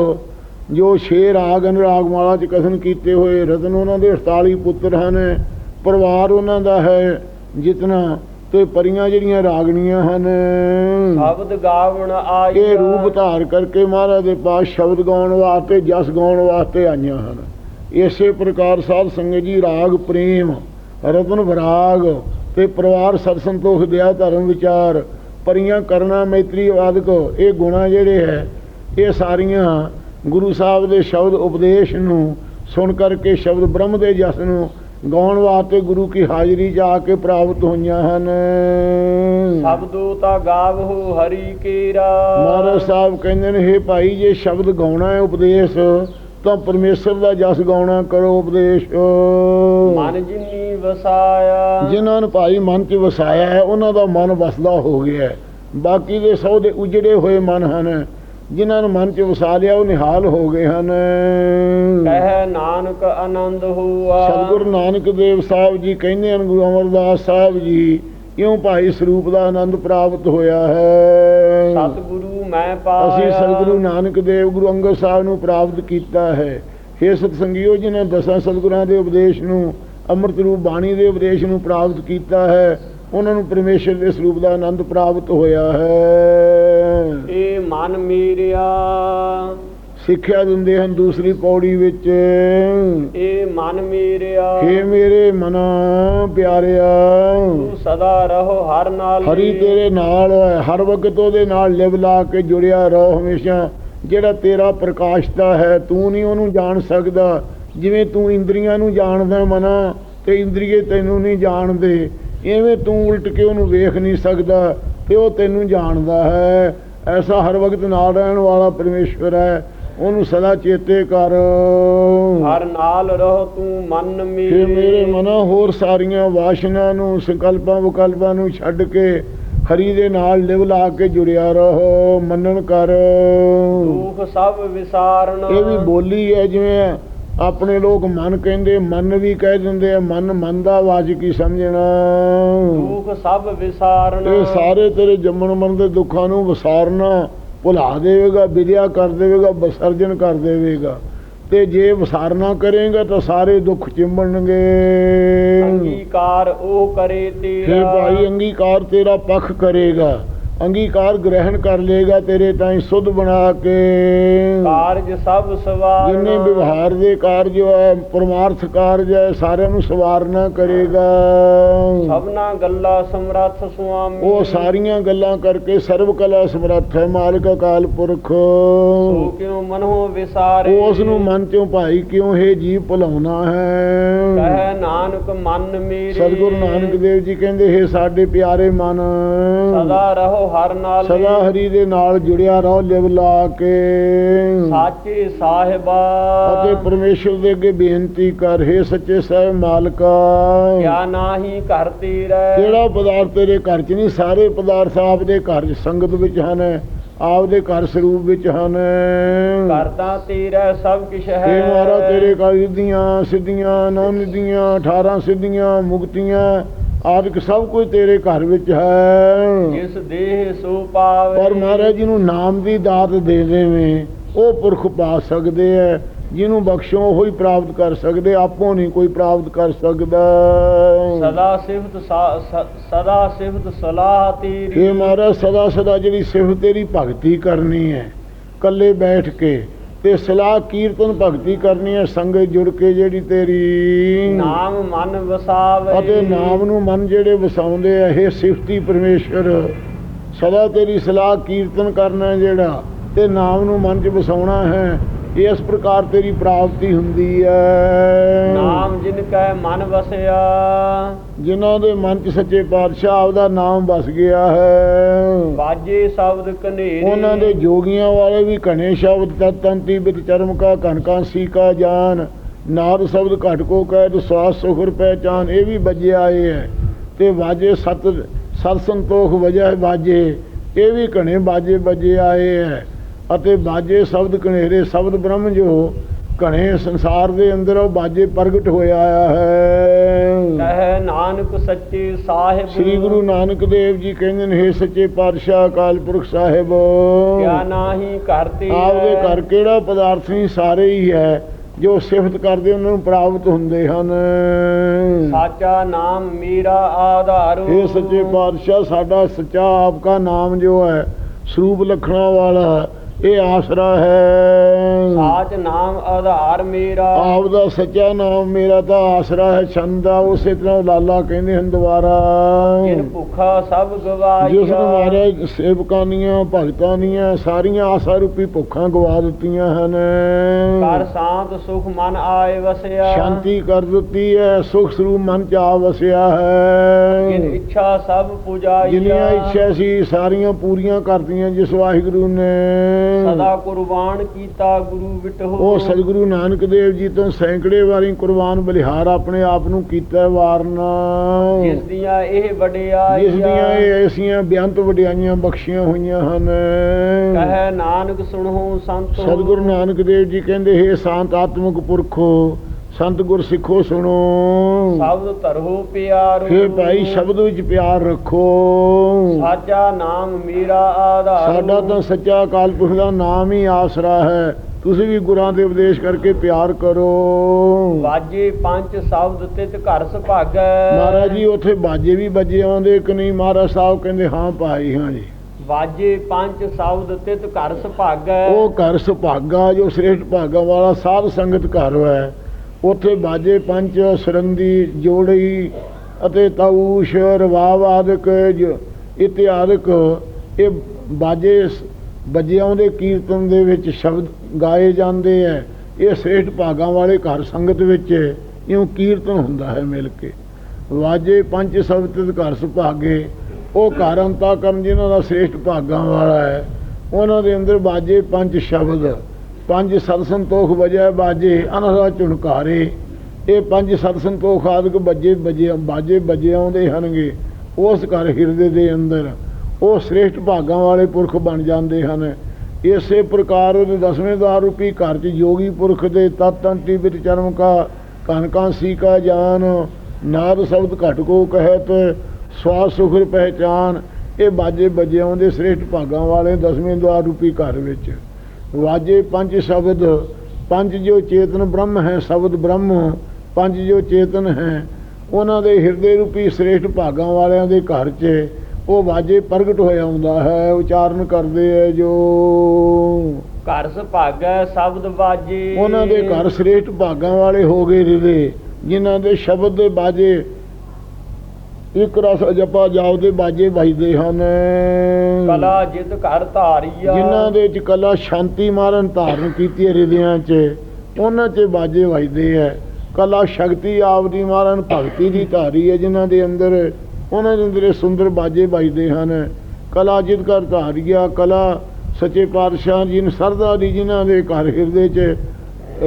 ਜੋ ਛੇ ਰਾਗ ਹਨ ਰਾਗਮਾਲਾ 'ਚ ਕਥਨ ਕੀਤੇ ਹੋਏ ਰਤਨ ਉਹਨਾਂ ਦੇ 48 ਪੁੱਤਰ ਹਨ ਪਰਿਵਾਰ ਉਹਨਾਂ ਦਾ ਹੈ ਜਿਤਨਾ ਤੇ ਪਰੀਆਂ ਜਿਹੜੀਆਂ ਰਾਗਣੀਆਂ ਹਨ ਸ਼ਬਦ ਗਾਵਣ ਆਈ ਇਹ ਰੂਪ ਧਾਰ ਕਰਕੇ ਮਹਾਰਾਜ ਦੇ ਪਾਸ ਸ਼ਬਦ ਗਾਉਣ ਵਾਸਤੇ ਜਸ ਗਾਉਣ ਵਾਸਤੇ ਆਈਆਂ ਹਨ। ਇਸੇ ਪ੍ਰਕਾਰ ਸਾਧ ਸੰਗਤ ਜੀ ਰਾਗ ਪ੍ਰੇਮ ਰਤਨ ਵਿਰਾਗ ਤੇ ਪਰਿਵਾਰ ਸਤ ਸੰਤੋਖ ਦਿਆ ਧਰਮ ਵਿਚਾਰ ਪਰੀਆਂ ਕਰਨਾ ਮੈਤਰੀ ਆਦਿਕ ਇਹ ਗੁਣਾ ਜਿਹੜੇ ਹੈ ਇਹ ਸਾਰੀਆਂ ਗੁਰੂ ਸਾਹਿਬ ਦੇ ਸ਼ਬਦ ਉਪਦੇਸ਼ ਨੂੰ ਸੁਣ ਕਰਕੇ ਸ਼ਬਦ ਬ੍ਰਹਮ ਦੇ ਜਸ ਨੂੰ ਗਾਉਣ ਵਾਸਤੇ ਗੁਰੂ ਕੀ ਹਾਜ਼ਰੀ 'ਚ ਆ ਕੇ ਪ੍ਰਾਪਤ ਹੋਈਆਂ ਹਨ। ਸ਼ਬਦੋ ਤਾਂ ਗਾਵਹੁ ਹਰੀ ਕੇਰਾ। ਮਹਾਰਾਜ ਸਾਹਿਬ ਕਹਿੰਦੇ ਨੇ हे ਭਾਈ ਜੇ ਸ਼ਬਦ ਗਾਉਣਾ ਹੈ ਉਪਦੇਸ਼ ਤਾਂ ਪਰਮੇਸ਼ਰ ਦਾ ਜਸ ਗਾਉਣਾ ਕਰੋ ਉਪਦੇਸ਼। ਮਨ ਜਿਨੀ ਵਸਾਇਆ। ਜਿਨ੍ਹਾਂ ਨੂੰ ਭਾਈ ਮਨ 'ਚ ਵਸਾਇਆ ਹੈ ਉਹਨਾਂ ਦਾ ਮਨ ਵਸਦਾ ਹੋ ਗਿਆ। ਬਾਕੀ ਦੇ ਸੌ ਦੇ ਉਜੜੇ ਹੋਏ ਮਨ ਹਨ। ਜਿਨ੍ਹਾਂ ਨੂੰ ਮਨ 'ਚ ਵਸਾ ਲਿਆ ਉਹ ਨਿਹਾਲ ਹੋ ਗਏ ਹਨ। ਕਹਿ ਨਾਨਕ ਆਨੰਦ ਹੋਆ। ਸਤਿਗੁਰੂ ਨਾਨਕ ਦੇਵ ਸਾਹਿਬ ਜੀ ਕਹਿੰਦੇ ਹਨ ਗੁਰੂ ਅਮਰਦਾਸ ਸਾਹਿਬ ਜੀ ਇਉਂ ਭਾਈ ਸਰੂਪ ਦਾ ਆਨੰਦ ਪ੍ਰਾਪਤ ਹੋਇਆ ਹੈ। ਸਤਿਗੁਰੂ ਮੈਂ ਪਾਇਆ। ਅਸੀਂ ਸਤਿਗੁਰੂ ਨਾਨਕ ਦੇਵ ਗੁਰੂ ਅੰਗਦ ਸਾਹਿਬ ਨੂੰ ਪ੍ਰਾਪਤ ਕੀਤਾ ਹੈ। हे ਸਤਸੰਗੀਓ ਜਿਨ੍ਹਾਂ ਦਸਾਂ ਸਤਿਗੁਰਾਂ ਦੇ ਉਪਦੇਸ਼ ਨੂੰ ਅੰਮ੍ਰਿਤ ਰੂਪ ਬਾਣੀ ਦੇ ਉਪਦੇਸ਼ ਨੂੰ ਪ੍ਰਾਪਤ ਕੀਤਾ ਹੈ ਉਹਨਾਂ ਨੂੰ ਪਰਮੇਸ਼ਰ ਦੇ ਸਰੂਪ ਦਾ ਆਨੰਦ ਪ੍ਰਾਪਤ ਹੋਇਆ ਹੈ। ਮਨ ਮੇਰਿਆ। ਸਿੱਖਿਆ ਦਿੰਦੇ ਹਨ ਦੂਸਰੀ ਪੌੜੀ ਵਿੱਚ। ਏ ਮਨ ਮੇਰਿਆ। ਹੇ ਮੇਰੇ ਮਨਾ ਪਿਆਰਿਆ। ਤੂੰ ਸਦਾ ਰਹੋ ਹਰ ਨਾਲ ਹਰੀ ਤੇਰੇ ਨਾਲ ਹਰ ਵਕਤ ਉਹਦੇ ਨਾਲ ਲਿਵ ਲਾ ਕੇ ਜੁੜਿਆ ਰਹੋ ਹਮੇਸ਼ਾ। ਜਿਹੜਾ ਤੇਰਾ ਪ੍ਰਕਾਸ਼ਤਾ ਹੈ ਤੂੰ ਨਹੀਂ ਉਹਨੂੰ ਜਾਣ ਸਕਦਾ। ਜਿਵੇਂ ਤੂੰ ਇੰਦਰੀਆਂ ਨੂੰ ਜਾਣਦਾ ਮਨਾ ਤੇ ਇੰਦਰੀਏ ਤੈਨੂੰ ਨਹੀਂ ਜਾਣਦੇ। ਐਵੇਂ ਤੂੰ ਉਲਟ ਕੇ ਉਹਨੂੰ ਵੇਖ ਨਹੀਂ ਸਕਦਾ ਤੇ ਉਹ ਤੈਨੂੰ ਜਾਣਦਾ ਹੈ। ਐਸਾ ਹਰ ਵਕਤ ਨਾਲ ਰਹਿਣ ਵਾਲਾ ਪਰਮੇਸ਼ਵਰ ਹੈ। ਉਹਨੂੰ ਸਦਾ ਚੇਤੇ ਕਰ। ਹਰ ਨਾਲ ਰਹੋ ਤੂੰ ਮਨ ਮੇਰੇ। ਮੇਰੇ ਮਨਾ ਹੋਰ ਸਾਰੀਆਂ ਵਾਸ਼ਨਾ ਨੂੰ ਸੰਕਲਪਾਂ ਵਿਕਲਪਾਂ ਨੂੰ ਛੱਡ ਕੇ ਹਰੀ ਦੇ ਨਾਲ ਲਿਵ ਲਾ ਕੇ ਜੁੜਿਆ ਰਹੋ ਮੰਨਣ ਕਰ। ਦੁਖ ਸਭ ਵਿਸਾਰਨ ਇਹ ਵੀ ਬੋਲੀ ਹੈ ਜਿਵੇਂ ਆਪਣੇ ਲੋਕ ਮਨ ਕਹਿੰਦੇ ਮਨ ਵੀ ਕਹਿ ਦਿੰਦੇ ਆ ਮਨ ਮਨ ਦਾ ਵਾਜਕੀ ਸਮਝਣਾ? ਦੁਖ ਸਭ ਵਿਸਾਰਨ। ਇਹ ਸਾਰੇ ਤੇਰੇ ਜੰਮਣ ਮਰਨ ਦੇ ਦੁੱਖਾਂ ਨੂੰ ਵਿਸਾਰਨਾ ਭੁਲਾ ਦੇਵੇਗਾ ਵਿਦਿਆ ਕਰ ਦੇਵੇਗਾ ਵਿਸਰਜਨ ਕਰ ਦੇਵੇਗਾ। ਤੇ ਜੇ ਵਿਸਾਰਨਾ ਕਰੇਗਾ ਤਾਂ ਸਾਰੇ ਦੁੱਖ ਚਿੰਬਣਗੇ। ਅੰਗੀਕਾਰ ਉਹ ਕਰੇ ਫਿਰ ਤੇਰਾ ਭਾਈ ਅੰਗੀਕਾਰ ਤੇਰਾ ਪੱਖ ਕਰੇਗਾ। ਅੰਗੀਕਾਰ ਗ੍ਰਹਿਣ ਕਰ ਲੇਗਾ ਤੇਰੇ ਤਾਈਂ ਸੁਧ ਬਣਾ ਕੇ। ਕਾਰਜ ਸਭ ਸਵਾਰ ਜਿੰਨੇ ਵਿਵਹਾਰ ਦੇ ਕਾਰਜ ਹੈ ਪਰਮਾਰਥ ਕਾਰਜ ਹੈ ਸਾਰਿਆਂ ਨੂੰ ਸਵਾਰਨਾ ਕਰੇਗਾ। ਸਭਨਾ ਗੱਲਾਂ ਸਮਰੱਥ ਸੁਆਮੀ। ਉਹ ਸਾਰੀਆਂ ਗੱਲਾਂ ਕਰਕੇ ਸਰਬ ਕਲਾ ਸਮਰੱਥ ਹੈ ਮਾਲਕ ਅਕਾਲ ਪੁਰਖ। ਸੋ ਕਿਉ ਮਨੋ ਵਿਸਾਰੇ? ਉਸ ਨੂੰ ਮਨ ਚੋਂ ਭਾਈ ਕਿਉਂ ਹੈ ਜੀਵ ਭੁਲਾਉਣਾ ਹੈ? ਕਹਿ ਨਾਨਕ ਮਨ ਮੇਰੇ। ਸਤਿਗੁਰੂ ਨਾਨਕ ਦੇਵ ਜੀ ਕਹਿੰਦੇ ਹੈ ਸਾਡੇ ਪਿਆਰੇ ਮਨ। ਸਦਾ ਰਹੋ ਹਰ ਨਾਲ ਸਦਾ ਹਰੀ ਦੇ ਨਾਲ ਜੁੜਿਆ ਰਹੋ ਲਿਵ ਲਾ ਕੇ। ਸਾਚੇ ਸਾਹਿਬਾ। ਅਤੇ ਪਰਮੇਸ਼ਰ ਦੇ ਅੱਗੇ ਬੇਨਤੀ ਕਰ ਹੈ ਸੱਚੇ ਸਾਹਿਬ ਮਾਲਕਾ। ਕਿਆ ਨਾਹੀ ਘਰ ਤੇਰਾ। ਕਿਹੜਾ ਪਦਾਰਥ ਤੇਰੇ ਘਰ 'ਚ ਨਹੀਂ ਸਾਰੇ ਪਦਾਰਥ ਆਪ ਦੇ ਘਰ 'ਚ ਸੰਗਤ ਵਿੱਚ ਹਨ ਆਪ ਦੇ ਘਰ ਸਰੂਪ ਵਿੱਚ ਹਨ। ਕਰਤਾ ਤੇਰਾ ਸਭ ਕਿਛ ਹੈ। ਤੇ ਮਾਰਾ ਤੇਰੇ ਘਰ ਰਿੱਧੀਆਂ ਸਿੱਧੀਆਂ ਨੌ ਨਿਧੀਆਂ 18 ਸਿੱਧੀਆਂ ਮੁਕਤੀਆਂ ਆਦਿਕ ਸਭ ਕੁਝ ਤੇਰੇ ਘਰ ਵਿੱਚ ਹੈ। ਜਿਸ ਦੇਹ ਸੋ ਪਾਵੇ। ਪਰ ਮਹਾਰਾਜ ਜੀ ਨੂੰ ਨਾਮ ਦੀ ਦਾਤ ਦੇ ਦੇਵੇਂ ਉਹ ਪੁਰਖ ਪਾ ਸਕਦੇ ਹੈ ਜਿਹਨੂੰ ਬਖਸ਼ੋ ਉਹ ਹੀ ਪ੍ਰਾਪਤ ਕਰ ਸਕਦੇ ਆਪੋ ਨਹੀਂ ਕੋਈ ਪ੍ਰਾਪਤ ਕਰ ਸਕਦਾ। ਸਦਾ ਸਿਫਤ ਸਦਾ ਸਿਫਤ ਸਲਾਹ ਤੇਰੀ। ਇਹ ਮਹਾਰਾਜ ਸਦਾ ਸਦਾ ਜਿਹੜੀ ਸਿਫਤ ਤੇਰੀ ਭਗਤੀ ਕਰਨੀ ਹੈ ਕੱਲੇ ਬੈਠ ਕੇ ਤੇ ਸਲਾਹ ਕੀਰਤਨ ਭਗਤੀ ਕਰਨੀ ਹੈ ਸੰਗਤ ਜੁੜ ਕੇ ਜਿਹੜੀ ਤੇਰੀ ਨਾਮ ਮਨ ਵਸਾਵੇ। ਅਤੇ ਨਾਮ ਨੂੰ ਮਨ ਜਿਹੜੇ ਵਸਾਉਂਦੇ ਆ ਇਹ ਸਿਫਤੀ ਪਰਮੇਸ਼ਰ। ਸਦਾ ਤੇਰੀ ਸਲਾਹ ਕੀਰਤਨ ਕਰਨਾ ਜਿਹੜਾ ਤੇ ਨਾਮ ਨੂੰ ਮਨ 'ਚ ਵਸਾਉਣਾ ਹੈ। ਇਸ ਪ੍ਰਕਾਰ ਤੇਰੀ ਪ੍ਰਾਪਤੀ ਹੁੰਦੀ ਹੈ ਨਾਮ ਜਿਨ ਕੈ ਮਨ ਵਸਿਆ। ਜਿਨ੍ਹਾਂ ਦੇ ਮਨ 'ਚ ਸੱਚੇ ਪਾਤਸ਼ਾਹ ਆਪਦਾ ਨਾਮ ਵਸ ਗਿਆ ਹੈ। ਬਾਜੇ ਸ਼ਬਦ ਕਨੇਰੇ ਉਹਨਾਂ ਦੇ ਜੋਗੀਆਂ ਵਾਲੇ ਵੀ ਘਣੇ ਸ਼ਬਦ ਤਤੰਤੀ ਬਿਤ ਚਰਮ ਕਾ ਘਨਕਾਂਸੀ ਕਾ ਜਾਨ। ਨਾਦ ਸ਼ਬਦ ਘਟ ਕੋ ਕਹਿ ਤੇ ਸਵਾਸ ਸੁਖਰ ਪਹਿਚਾਨ ਇਹ ਵੀ ਵੱਜੇ ਆਏ ਹੈ ਤੇ ਵਾਜੇ ਸਤ ਸਤ ਸੰਤੋਖ ਵਜਾ ਵਾਜੇ ਇਹ ਵੀ ਘਣੇ ਬਾਜੇ ਵੱਜੇ ਆਏ ਹੈ ਅਤੇ ਬਾਜੇ ਸ਼ਬਦ ਕਨੇਰੇ ਸ਼ਬਦ ਬ੍ਰਹਮ ਜੋ ਘਣੇ ਸੰਸਾਰ ਦੇ ਅੰਦਰ ਉਹ ਬਾਜੇ ਪ੍ਰਗਟ ਹੋਇਆ ਹੈ। ਕਹੇ ਨਾਨਕ ਸੱਚੇ ਸਾਹਿਬ। ਸ੍ਰੀ ਗੁਰੂ ਨਾਨਕ ਦੇਵ ਜੀ ਕਹਿੰਦੇ ਨੇ ਸੱਚੇ ਪਾਤਸ਼ਾਹ ਅਕਾਲ ਪੁਰਖ ਸਾਹਿਬ। ਕਿਆ ਨਾਹੀ ਘਰ ਤੇਰਾ ਆਪਦੇ ਘਰ ਕਿਹੜਾ ਪਦਾਰਥ ਨਹੀਂ ਸਾਰੇ ਹੀ ਹੈ ਜੋ ਸਿਫਤ ਕਰਦੇ ਉਹਨਾਂ ਨੂੰ ਪ੍ਰਾਪਤ ਹੁੰਦੇ ਹਨ। ਸਾਚਾ ਨਾਮ ਮੇਰਾ ਆਧਾਰ। ਇਹ ਸੱਚੇ ਪਾਤਸ਼ਾਹ ਸਾਡਾ ਸੱਚਾ ਆਪਕਾ ਨਾਮ ਜੋ ਹੈ ਸਰੂਪ ਲਖਣਾ ਵਾਲਾ ਇਹ ਆਸਰਾ ਹੈ। ਸਾਚ ਨਾਮ ਆਧਾਰ ਮੇਰਾ। ਆਪ ਦਾ ਸੱਚਾ ਨਾਮ ਮੇਰਾ ਤਾਂ ਆਸਰਾ ਹੈ ਛੰਦਾ ਉਸੇ ਤਰ੍ਹਾਂ ਲਾਲਾ ਕਹਿੰਦੇ ਹਨ ਦੁਬਾਰਾ। ਜਿਨ ਭੁੱਖਾ ਸਭ ਗਵਾਈਆ ਜਿਸ ਨੂੰ ਮਹਾਰਾਜ ਸੇਵਕਾਂ ਦੀਆਂ ਭਗਤਾਂ ਦੀਆਂ ਸਾਰੀਆਂ ਆਸਾ ਰੂਪੀ ਭੁੱਖਾਂ ਗਵਾ ਦਿੱਤੀਆਂ ਹਨ। ਕਰ ਸ਼ਾਂਤ ਸੁਖ ਮਨ ਆਏ ਵਸਿਆ। ਸ਼ਾਂਤੀ ਕਰ ਦਿੱਤੀ ਹੈ ਸੁਖ ਸਰੂਪ ਮਨ ਚ ਆ ਵਸਿਆ ਜਿਨ ਹੈ ਇੱਛਾ ਸਭ ਪੁਜਾਈਆ। ਜਿੰਨੀਆਂ ਇੱਛਾ ਸੀ ਸਾਰੀਆਂ ਪੂਰੀਆਂ ਕਰਤੀਆਂ ਜਿਸ ਵਾਹਿਗੁਰੂ ਨੇ। ਸਦਾ ਕੁਰਬਾਨ ਕੀਤਾ ਗੁਰੂ ਵਿਟਹੁ ਉਹ ਸਤਿਗੁਰੂ ਨਾਨਕ ਦੇਵ ਜੀ ਤੋਂ ਸੈਂਕੜੇ ਵਾਰੀ ਕੁਰਬਾਨ ਬਲਿਹਾਰ ਆਪਣੇ ਆਪ ਨੂੰ ਕੀਤਾ ਵਾਰਨਾ। ਜਿਸ ਦੀਆਂ ਇਹ ਵਡਿਆਈਆਂ ਜਿਸ ਦੀਆਂ ਇਹ ਐਸੀਆਂ ਬਿਆੰਤ ਵਡਿਆਈਆਂ ਬਖਸ਼ੀਆਂ ਹੋਈਆਂ ਹਨ। ਕਹੇ ਨਾਨਕ ਸੁਣੋ ਸੰਤ। ਸਤਿਗੁਰੂ ਨਾਨਕ ਦੇਵ ਜੀ ਕਹਿੰਦੇ ਹੈ ਸ਼ਾਂਤ ਆਤਮਿਕ ਪੁਰਖੋ ਸੰਤ ਗੁਰ ਸਿੱਖੋ ਸੁਣੋ। ਸ਼ਬਦ ਧਰੋ ਪਿਆਰੋ। ਹੇ ਭਾਈ ਸ਼ਬਦ ਵਿੱਚ ਪਿਆਰ ਰੱਖੋ। ਸਾਚਾ ਨਾਮ ਮੇਰਾ ਆਧਾਰ। ਸਾਡਾ ਤਾਂ ਸੱਚਾ ਅਕਾਲ ਪੁਰਖ ਦਾ ਨਾਮ ਹੀ ਆਸਰਾ ਹੈ। ਤੁਸੀਂ ਵੀ ਗੁਰਾਂ ਦੇ ਉਪਦੇਸ਼ ਕਰਕੇ ਪਿਆਰ ਕਰੋ। ਵਾਜੇ ਪੰਜ ਸ਼ਬਦ ਤਿਤ ਘਰ ਸੁਭਾਗੈ। ਮਹਾਰਾਜ ਜੀ ਉੱਥੇ ਬਾਜੇ ਵੀ ਵੱਜੇ ਆਉਂਦੇ ਕਿ ਨਹੀਂ। ਮਹਾਰਾਜ ਸਾਹਿਬ ਕਹਿੰਦੇ ਹਾਂ ਭਾਈ ਹਾਂ ਜੀ। ਵਾਜੇ ਪੰਜ ਸ਼ਬਦ ਤਿਤ ਘਰ ਸੁਭਾਗੈ। ਉਹ ਘਰ ਸੁਭਾਗਾ ਜੋ ਸ੍ਰੇਸ਼ਟ ਭਾਗਾ ਵਾਲਾ ਸਾਧ ਸੰਗਤ ਘਰ ਹੈ। ਉੱਥੇ ਬਾਜੇ ਪੰਚ ਸਰੰਦੀ ਜੋੜੀ ਅਤੇ ਤਾਊਸ਼ ਰਵਾਬ ਆਦਿਕ ਜ- ਇਤਿਆਦਿਕ ਇਹ ਬਾਜੇ ਸ- ਬੱਜਿਆਂ ਦੇ ਕੀਰਤਨ ਦੇ ਵਿੱਚ ਸ਼ਬਦ ਗਾਏ ਜਾਂਦੇ ਹੈ ਇਹ ਸ੍ਰੇਸ਼ਟ ਭਾਗਾਂ ਵਾਲੇ ਘਰ ਸੰਗਤ ਵਿੱਚ ਇਉਂ ਕੀਰਤਨ ਹੁੰਦਾ ਹੈ ਮਿਲ ਕੇ। ਵਾਜੇ ਪੰਜ ਸ਼ਬਦ ਤਿਤ ਘਰ ਸੁਭਾਗੇ। ਉਹ ਘਰ ਅੰਤਾ ਕਰਨ ਜਿਨ੍ਹਾਂ ਦਾ ਸ੍ਰੇਸ਼ਟ ਭਾਗਾਂ ਵਾਲਾ ਹੈ। ਉਹਨਾਂ ਦੇ ਅੰਦਰ ਬਾਜੇ ਪੰਜ ਸ਼ਬਦ ਪੰਜ ਸਤ ਸੰਤੋਖ ਵਜੈ ਬਾਜੇ, ਅਨਹਰਾ ਝੁਣਕਾਰੇ। ਇਹ ਪੰਜ ਸਤ ਸੰਤੋਖ ਆਦਿਕ ਬੱਜੇ ਬਜੇ, ਬਾਜੇ ਬਜੇ ਆਉਂਦੇ ਹਨਗੇ। ਉਸ ਘਰ ਹਿਰਦੇ ਦੇ ਅੰਦਰ ਉਹ ਸ੍ਰੇਸ਼ਟ ਭਾਗਾਂ ਵਾਲੇ ਪੁਰਖ ਬਣ ਜਾਂਦੇ ਹਨ। ਇਸੇ ਪ੍ਰਕਾਰ ਉਹਦੇ ਦਸਵੇਂ ਦਾਰ ਰੂਪੀ ਘਰ 'ਚ ਯੋਗੀ ਪੁਰਖ ਦੇ ਤਤੰਤੀ ਵਿੱਚ ਚਰਮ ਕਾ ਕਨਕਾਂਸੀ ਕਾ ਜਾਨ, ਨਾਦ ਸ਼ਬਦ ਘਟ ਕੋ ਕਹਿਤ ਸਵਾਸ ਸੁਖਰ ਪਹਿਚਾਨ। ਇਹ ਬਾਜੇ ਬਜੇ ਆਉਂਦੇ ਸ੍ਰੇਸ਼ਟ ਭਾਗਾਂ ਵਾਲੇ ਦਸਵੇਂ ਦਵਾਰ ਰੂਪੀ ਘਰ ਵਿੱਚ। ਵਾਜੇ ਪੰਜ ਸ਼ਬਦ ਪੰਜ ਜੋ ਚੇਤਨ ਬ੍ਰਹਮ ਹੈ ਸ਼ਬਦ ਬ੍ਰਹਮ ਪੰਜ ਜੋ ਚੇਤਨ ਹੈ। ਉਹਨਾਂ ਦੇ ਹਿਰਦੇ ਰੂਪੀ ਸ੍ਰੇਸ਼ਟ ਭਾਗਾਂ ਵਾਲਿਆਂ ਦੇ ਘਰ 'ਚ ਉਹ ਵਾਜੇ ਪ੍ਰਗਟ ਹੋਇਆ ਹੁੰਦਾ ਹੈ ਉਚਾਰਨ ਕਰਦੇ ਹੈ ਜੋ। ਘਰ ਸੁਭਾਗੈ ਸ਼ਬਦ ਵਾਜੇ। ਉਹਨਾਂ ਦੇ ਘਰ ਸ੍ਰੇਸ਼ਟ ਭਾਗਾਂ ਵਾਲੇ ਹੋ ਗਏ ਹਿਰਦੇ ਜਿਨ੍ਹਾਂ ਦੇ ਸ਼ਬਦ ਦੇ ਬਾਜੇ ਇੱਕ ਰਸ ਜਪਾ ਜਾਉ ਦੇ ਬਾਜੇ ਵੱਜਦੇ ਹਨ। ਕਲਾ ਜਿਤ ਘਰ ਧਾਰੀਆ। ਜਿਨ੍ਹਾਂ ਦੇ ਚ ਕਲਾ ਸ਼ਾਂਤੀ ਮਾਰਨ ਧਾਰਨ ਕੀਤੀ ਹੈ ਹਿਰਦਿਆਂ 'ਚ ਉਹਨਾਂ 'ਚ ਬਾਜੇ ਵੱਜਦੇ ਹੈ। ਕਲਾ ਸ਼ਕਤੀ ਆਪਦੀ ਮਾਰਨ ਭਗਤੀ ਦੀ ਧਾਰੀ ਹੈ ਜਿਨ੍ਹਾਂ ਦੇ ਅੰਦਰ ਉਹਨਾਂ ਦੇ ਅੰਦਰ ਸੁੰਦਰ ਬਾਜੇ ਵੱਜਦੇ ਹਨ। ਕਲਾ ਜਿਤ ਕਰ ਧਾਰੀਆ ਕਲਾ ਸੱਚੇ ਪਾਤਸ਼ਾਹ ਜੀ ਨੇ ਸਰਦਾ ਦੀ ਜਿਨ੍ਹਾਂ ਦੇ ਘਰ ਹਿਰਦੇ 'ਚ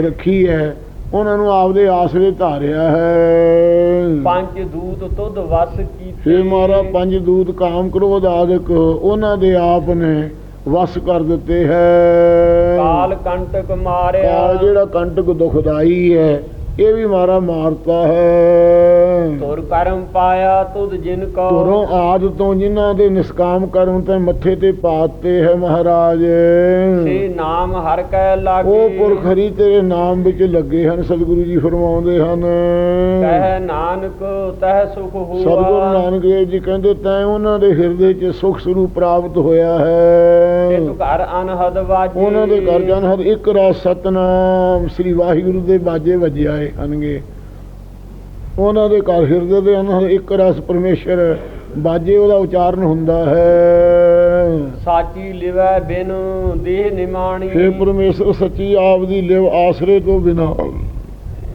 ਰੱਖੀ ਹੈ। ਉਹਨਾਂ ਨੂੰ ਆਪਦੇ ਆਸਰੇ ਧਾਰਿਆ ਹੈ। ਪੰਜ ਦੂਤ ਤੁਧ ਵਸ ਕੀਤੇ। ਫੇ ਮਾਰਾ ਪੰਜ ਦੂਤ ਕਾਮ ਕ੍ਰੋਧ ਆਦਿਕ ਉਹਨਾਂ ਦੇ ਆਪ ਨੇ ਵਸ ਕਰ ਦਿੱਤੇ ਹੈ। ਕਾਲ ਕੰਟਕ ਮਾਰਿਆ। ਕਾਲ ਜਿਹੜਾ ਕੰਟਕ ਦੁਖਦਾਈ ਹੈ ਇਹ ਵੀ ਮਾਰਾ ਮਾਰਤਾ ਹੈ। ਤੁਰ ਕਰਮ ਪਾਇਆ ਤੁਧ ਜਿਨ ਕੋ। ਤੁਰੋਂ ਆਦ ਤੋਂ ਜਿਨ੍ਹਾਂ ਦੇ ਨਿਸਕਾਮ ਕਰਮ ਤੇ ਮੱਥੇ ਤੇ ਪਾਤੇ ਹੈ ਮਹਾਰਾਜ। ਸੇ ਨਾਮ ਹਰ ਕੈ ਲਾਗੇ। ਉਹ ਪੁਰਖ ਹਰੀ ਤੇਰੇ ਨਾਮ ਵਿੱਚ ਲੱਗੇ ਹਨ ਸਤਿਗੁਰੂ ਜੀ ਫਰਮਾਉਂਦੇ ਹਨ। ਕਹਿ ਨਾਨਕ ਤਹ ਸੁਖ ਹੋਆ। ਸਤਿਗੁਰੂ ਨਾਨਕ ਦੇਵ ਜੀ ਕਹਿੰਦੇ ਤੈਂ ਉਹਨਾਂ ਦੇ ਹਿਰਦੇ 'ਚ ਸੁਖ ਸਰੂਪ ਪ੍ਰਾਪਤ ਹੋਇਆ ਹੈ। ਤਿਤ ਘਰ ਅਨਹਦ ਵਾਜੇ। ਉਹਨਾਂ ਦੇ ਘਰ ਜਨ ਹਰ ਇੱਕ ਰਾਸ ਸਤਨਾਮ ਸ੍ਰੀ ਵਾਹਿਗੁਰੂ ਦੇ ਬਾਜੇ ਵੱਜਿਆਏ ਹਨਗੇ ਉਹਨਾਂ ਦੇ ਘਰ ਹਿਰਦੇ ਦੇ ਅੰਦਰ ਇੱਕ ਰਸ ਪਰਮੇਸ਼ਰ ਬਾਜੇ ਉਹਦਾ ਉਚਾਰਨ ਹੁੰਦਾ ਹੈ। ਸਾਚੀ ਲਿਵੈ ਬਿਨ ਦੇਹ ਨਿਮਾਣੀ। हे ਪਰਮੇਸ਼ਰ ਸੱਚੀ ਆਪ ਦੀ ਲਿਵ ਆਸਰੇ ਤੋਂ ਬਿਨਾ।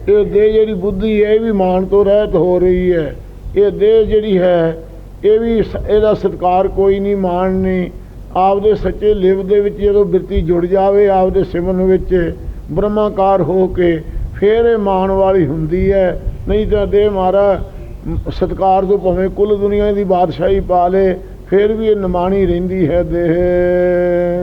ਇਹ ਦੇਹ ਜਿਹੜੀ ਬੁੱਧੀ ਹੈ ਇਹ ਵੀ ਮਾਨ ਤੋਂ ਰਹਿਤ ਹੋ ਰਹੀ ਹੈ। ਇਹ ਦੇਹ ਜਿਹੜੀ ਹੈ ਇਹ ਵੀ ਇਹਦਾ ਸਤਕਾਰ ਕੋਈ ਨਹੀਂ ਮਾਣ ਨਹੀਂ। ਆਪਦੇ ਸੱਚੇ ਲਿਵ ਦੇ ਵਿੱਚ ਜਦੋਂ ਬਿਰਤੀ ਜੁੜ ਜਾਵੇ ਆਪਦੇ ਸਿਮਰਨ ਵਿੱਚ ਬ੍ਰਹਮਾਕਾਰ ਹੋ ਕੇ ਫੇਰ ਇਹ ਮਾਣ ਵਾਲੀ ਹੁੰਦੀ ਹੈ। ਨਹੀਂ ਤਾਂ ਦੇਹ ਮਾਰਾ ਸਤਕਾਰ ਤੋਂ ਭਾਵੇਂ ਕੁੱਲ ਦੁਨੀਆ ਦੀ ਬਾਦਸ਼ਾਹੀ ਪਾ ਲੇ ਫੇਰ ਵੀ ਇਹ ਨਿਮਾਣੀ ਰਹਿੰਦੀ ਹੈ ਦੇਹ।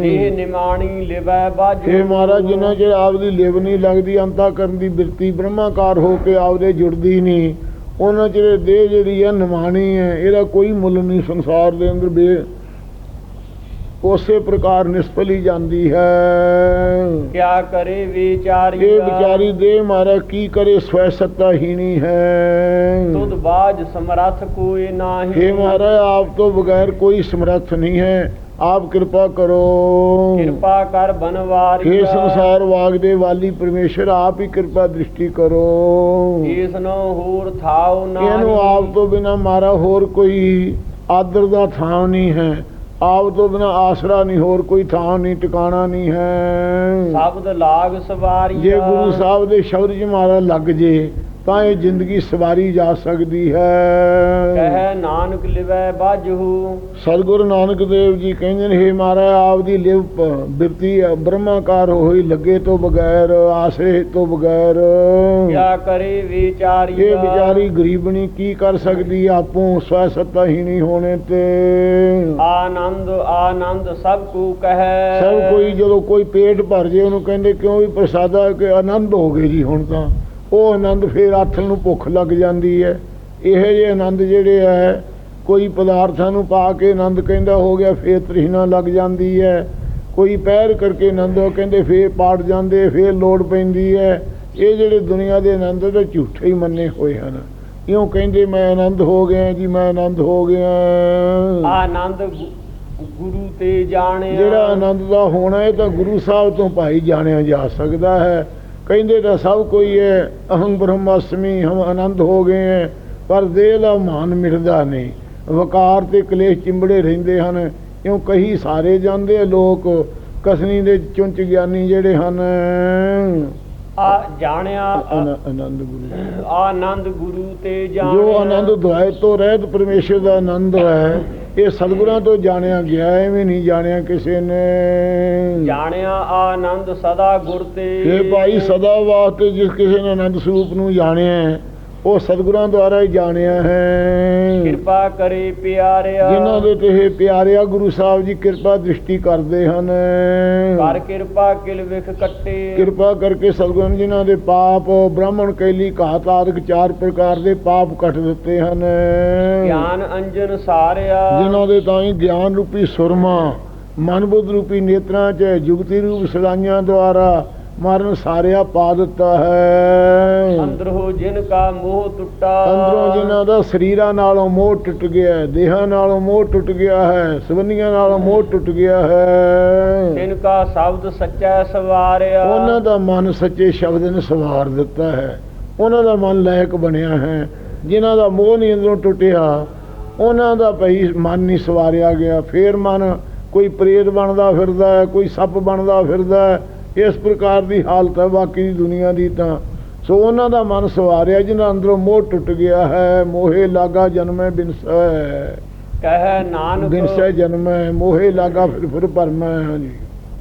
ਦੇਹ ਨਿਮਾਣੀ ਲਿਵੈ ਬਾਜੂ ਇਹ ਮਹਾਰਾਜ ਜਿਨ੍ਹਾਂ ਚਿਰ ਆਪਦੀ ਲਿਵ ਨਹੀਂ ਲੱਗਦੀ ਅੰਤਾ ਕਰਨ ਦੀ ਬਿਰਤੀ ਬ੍ਰਹਮਾਕਾਰ ਹੋ ਕੇ ਆਪਦੇ ਜੁੜਦੀ ਨਹੀਂ। ਉਹਨਾਂ ਚਿਰ ਇਹ ਦੇਹ ਜਿਹੜੀ ਹੈ ਨਿਮਾਣੀ ਹੈ ਇਹਦਾ ਕੋਈ ਮੁੱਲ ਨਹੀਂ ਸੰਸਾਰ ਦੇ ਅੰਦਰ ਬੇ ਉਸੇ ਪ੍ਰਕਾਰ ਨਿਸਫਲੀ ਜਾਂਦੀ ਹੈ। ਕਿਆ ਕਰੇ ਵਿਚਾਰੀ ਇਹ ਵਿਚਾਰੀ ਦੇਹ ਮਾਰਾ ਕੀ ਕਰੇ ਸਵੈ ਸੱਤਾਹੀਣੀ ਹੈ। ਤੁਧ ਬਾਜ ਸਮਰੱਥ ਕੋਈ ਨਾਹੀ। हे ਮਹਾਰਾਜ ਆਪ ਤੋਂ ਬਗੈਰ ਕੋਈ ਸਮਰੱਥ ਨਹੀਂ ਹੈ। ਆਪ ਕਿਰਪਾ ਕਰੋ। ਕਿਰਪਾ ਕਰ ਬਨਵਾਰੀ हे ਸੰਸਾਰ ਵਾਗ ਦੇ ਵਾਲੀ ਪਰਮੇਸ਼ਰ ਆਪ ਹੀ ਕਿਰਪਾ ਦ੍ਰਿਸ਼ਟੀ ਕਰੋ। ਇਸ ਨੂੰ ਹੋਰ ਥਾਉ ਨਾਹੀ। ਇਹਨੂੰ ਆਪ ਤੋਂ ਬਿਨਾ ਮਾਰਾ ਹੋਰ ਕੋਈ ਆਦਰ ਦਾ ਥਾਂ ਨਹੀਂ ਹੈ। ਆਪ ਤੋਂ ਬਿਨਾ ਆਸਰਾ ਨਹੀਂ ਹੋਰ ਕੋਈ ਥਾਂ ਨਹੀਂ ਟਿਕਾਣਾ ਨਹੀਂ ਹੈ। ਸ਼ਬਦ ਲਾਗ ਸਵਾਰੀ ਜੇ ਗੁਰੂ ਸਾਹਿਬ ਦੇ ਸ਼ਬਦ 'ਚ ਮਾਰਾ ਲੱਗ ਜੇ ਤਾਂ ਇਹ ਜ਼ਿੰਦਗੀ ਸਵਾਰੀ ਜਾ ਸਕਦੀ ਹੈ। ਕਹਿ ਨਾਨਕ ਲਿਵੈ ਬਾਜੂ ਸਤਿਗੁਰੂ ਨਾਨਕ ਦੇਵ ਜੀ ਕਹਿੰਦੇ ਨੇ हे ਮਹਾਰਾਜ ਆਪ ਦੀ ਲਿਵ ਬਿਰਤੀ ਬ੍ਰਹਮਾਕਾਰ ਹੋਈ ਲੱਗੇ ਤੋਂ ਬਗੈਰ ਆਸਰੇ ਤੋਂ ਬਗੈਰ। ਕਿਆ ਕਰੇ ਵਿਚਾਰੀ ਇਹ ਵਿਚਾਰੀ ਗਰੀਬਣੀ ਕੀ ਕਰ ਸਕਦੀ? ਆਪੋਂ ਸਵੈ ਸੱਤਾ ਹੀ ਨਹੀਂ ਹੋਣੇ ਤੇ। ਆਨੰਦ ਆਨੰਦ ਸਭ ਕੋ ਕਹੈ। ਸਭ ਕੋਈ ਜਦੋਂ ਕੋਈ ਪੇਟ ਭਰ ਜੇ ਉਹਨੂੰ ਕਹਿੰਦੇ ਕਿਉਂ ਵੀ ਪ੍ਰਸਾਦਾ ਕਿ ਆਨੰਦ ਹੋ ਗਏ ਜੀ ਹੁਣ ਤਾਂ। ਉਹ ਆਨੰਦ ਫੇਰ ਆਥਣ ਨੂੰ ਭੁੱਖ ਲੱਗ ਜਾਂਦੀ ਹੈ। ਇਹ ਜਿਹੇ ਆਨੰਦ ਜਿਹੜੇ ਹੈ ਕੋਈ ਪਦਾਰਥਾਂ ਨੂੰ ਪਾ ਕੇ ਆਨੰਦ ਕਹਿੰਦਾ ਹੋ ਗਿਆ ਫੇਰ ਤ੍ਰਿਸ਼ਨਾ ਲੱਗ ਜਾਂਦੀ ਹੈ। ਕੋਈ ਪਹਿਰ ਕਰਕੇ ਆਨੰਦ ਉਹ ਕਹਿੰਦੇ ਫੇਰ ਪਾੜ ਜਾਂਦੇ ਫੇਰ ਲੋੜ ਪੈਂਦੀ ਹੈ। ਇਹ ਜਿਹੜੇ ਦੁਨੀਆ ਦੇ ਆਨੰਦ ਤਾਂ ਝੂਠੇ ਹੀ ਮੰਨੇ ਹੋਏ ਹਨ। ਇਉਂ ਕਹਿੰਦੇ ਮੈਂ ਆਨੰਦ ਹੋ ਗਿਆ ਜੀ ਮੈਂ ਆਨੰਦ ਹੋ ਗਿਆ ਆਨੰਦ ਗੁਰੂ ਤੇ ਜਾਣਿਆ। ਜਿਹੜਾ ਆਨੰਦ ਦਾ ਹੋਣਾ ਹੈ ਤਾਂ ਗੁਰੂ ਸਾਹਿਬ ਤੋਂ ਭਾਈ ਜਾਣਿਆ ਜਾ ਸਕਦਾ ਹੈ। ਕਹਿੰਦੇ ਤਾਂ ਸਭ ਕੋਈ ਹੈ, ਅਹੰ ਬ੍ਰਹਮਾਸਮੀ ਹਮ ਆਨੰਦ ਹੋ ਗਏ ਹੈ, ਪਰ ਦੇਹ ਦਾ ਮਾਨ ਮਿਟਦਾ ਨਹੀਂ। ਵਕਾਰ ਤੇ ਕਲੇਸ਼ ਚਿੰਬੜੇ ਰਹਿੰਦੇ ਹਨ ਕਿਉਂ ਕਹੀ ਸਾਰੇ ਜਾਂਦੇ ਆ ਲੋਕ, ਕਸਨੀ ਦੇ ਚੁੰਚ ਗਿਆਨੀ ਜਿਹੜੇ ਹਨ। ਆ ਜਾਣਿਆ ਆਨ- ਆਨੰਦ ਗੁਰੂ। ਆਨੰਦ ਗੁਰੂ ਤੇ ਜਾਣਿਆ। ਜੋ ਆਨੰਦ ਦੁਆਏ ਤੋਂ ਰਹਿਤ ਪਰਮੇਸ਼ਰ ਦਾ ਆਨੰਦ ਹੈ ਇਹ ਸਤਿਗੁਰਾਂ ਤੋਂ ਜਾਣਿਆ ਗਿਆ ਐਵੇਂ ਨਹੀਂ ਜਾਣਿਆ ਕਿਸੇ ਨੇ। ਜਾਣਿਆ ਆਨੰਦ ਸਦਾ ਗੁਰ ਤੇ। ਇਹ ਭਾਈ ਸਦਾ ਵਾਸਤੇ ਜਿਸ ਕਿਸੇ ਨੇ ਆਨੰਦ ਸਰੂਪ ਨੂੰ ਜਾਣਿਆ ਉਹ ਸਤਿਗੁਰਾਂ ਦੁਆਰਾ ਹੀ ਜਾਣਿਆ ਹੈ। ਕਿਰਪਾ ਕਰੇ ਪਿਆਰਿਆ। ਜਿਨ੍ਹਾਂ ਦੇ ਤੇ ਇਹ ਪਿਆਰਿਆ ਗੁਰੂ ਸਾਹਿਬ ਜੀ ਕਿਰਪਾ ਦ੍ਰਿਸ਼ਟੀ ਕਰਦੇ ਹਨ। ਕਰ ਕਿਰਪਾ ਕਿਲ ਵਿਖ ਕੱਟੇ। ਕਿਰਪਾ ਕਰਕੇ ਸਤਿਗੁਰਾਂ ਨੇ ਜਿਨ੍ਹਾਂ ਦੇ ਪਾਪ ਬ੍ਰਾਹਮਣ ਕੈਲੀ ਘਾਤ ਆਦਿਕ ਚਾਰ ਪ੍ਰਕਾਰ ਦੇ ਪਾਪ ਕੱਟ ਦਿੱਤੇ ਹਨ। ਗਿਆਨ ਅੰਜਨ ਸਾਰਿਆ। ਜਿਨ੍ਹਾਂ ਦੇ ਤਾਂ ਹੀ ਗਿਆਨ ਰੂਪੀ ਸੁਰਮਾ ਮਨ ਬੁੱਧ ਰੂਪੀ ਨੇਤਰਾਂ 'ਚ ਜੁਗਤੀ ਰੂਪ ਸਲਾਈਆਂ ਦੁਆਰਾ ਮਰਨ ਸਾਰਿਆ ਪਾ ਦਿੱਤਾ ਹੈ। ਅੰਦਰੋ ਜਿਨ ਕਾ ਮੋਹ ਟੁੱਟਾ। ਅੰਦਰੋਂ ਜਿਨ੍ਹਾਂ ਦਾ ਸਰੀਰਾਂ ਨਾਲੋਂ ਮੋਹ ਟੁੱਟ ਗਿਆ ਹੈ ਦੇਹਾਂ ਨਾਲੋਂ ਮੋਹ ਟੁੱਟ ਗਿਆ ਹੈ ਸਬੰਧੀਆਂ ਨਾਲੋਂ ਮੋਹ ਟੁੱਟ ਗਿਆ ਹੈ। ਤਿਨ ਕਾ ਸ਼ਬਦ ਸੱਚਾ ਸਵਾਰਿਆ। ਉਹਨਾਂ ਦਾ ਮਨ ਸੱਚੇ ਸ਼ਬਦ ਨੇ ਸਵਾਰ ਦਿੱਤਾ ਹੈ। ਉਹਨਾਂ ਦਾ ਮਨ ਲਾਇਕ ਬਣਿਆ ਹੈ। ਜਿਨ੍ਹਾਂ ਦਾ ਮੋਹ ਨਹੀਂ ਅੰਦਰੋਂ ਟੁੱਟਿਆ ਉਹਨਾਂ ਦਾ ਭਈ ਮਨ ਨਹੀਂ ਸਵਾਰਿਆ ਗਿਆ। ਫੇਰ ਮਨ ਕੋਈ ਪ੍ਰੇਤ ਬਣਦਾ ਫਿਰਦਾ ਹੈ ਕੋਈ ਸੱਪ ਬਣਦਾ ਫਿਰਦਾ ਹੈ ਇਸ ਪ੍ਰਕਾਰ ਦੀ ਹਾਲਤ ਹੈ ਬਾਕੀ ਦੀ ਦੁਨੀਆ ਦੀ ਤਾਂ। ਸੋ ਉਹਨਾਂ ਦਾ ਮਨ ਸਵਾਰਿਆ ਜਿਨ੍ਹਾਂ ਅੰਦਰੋਂ ਮੋਹ ਟੁੱਟ ਗਿਆ ਹੈ ਮੋਹੇ ਲਾਗਾ ਜਨਮੈ ਬਿਨਸੈ। ਕਹਿ ਨਾਨਕ ਬਿਨਸੈ ਜਨਮੈ ਮੋਹੇ ਲਾਗਾ ਫਿਰ ਫਿਰ ਭਰਮੈ ਹਾਂਜੀ।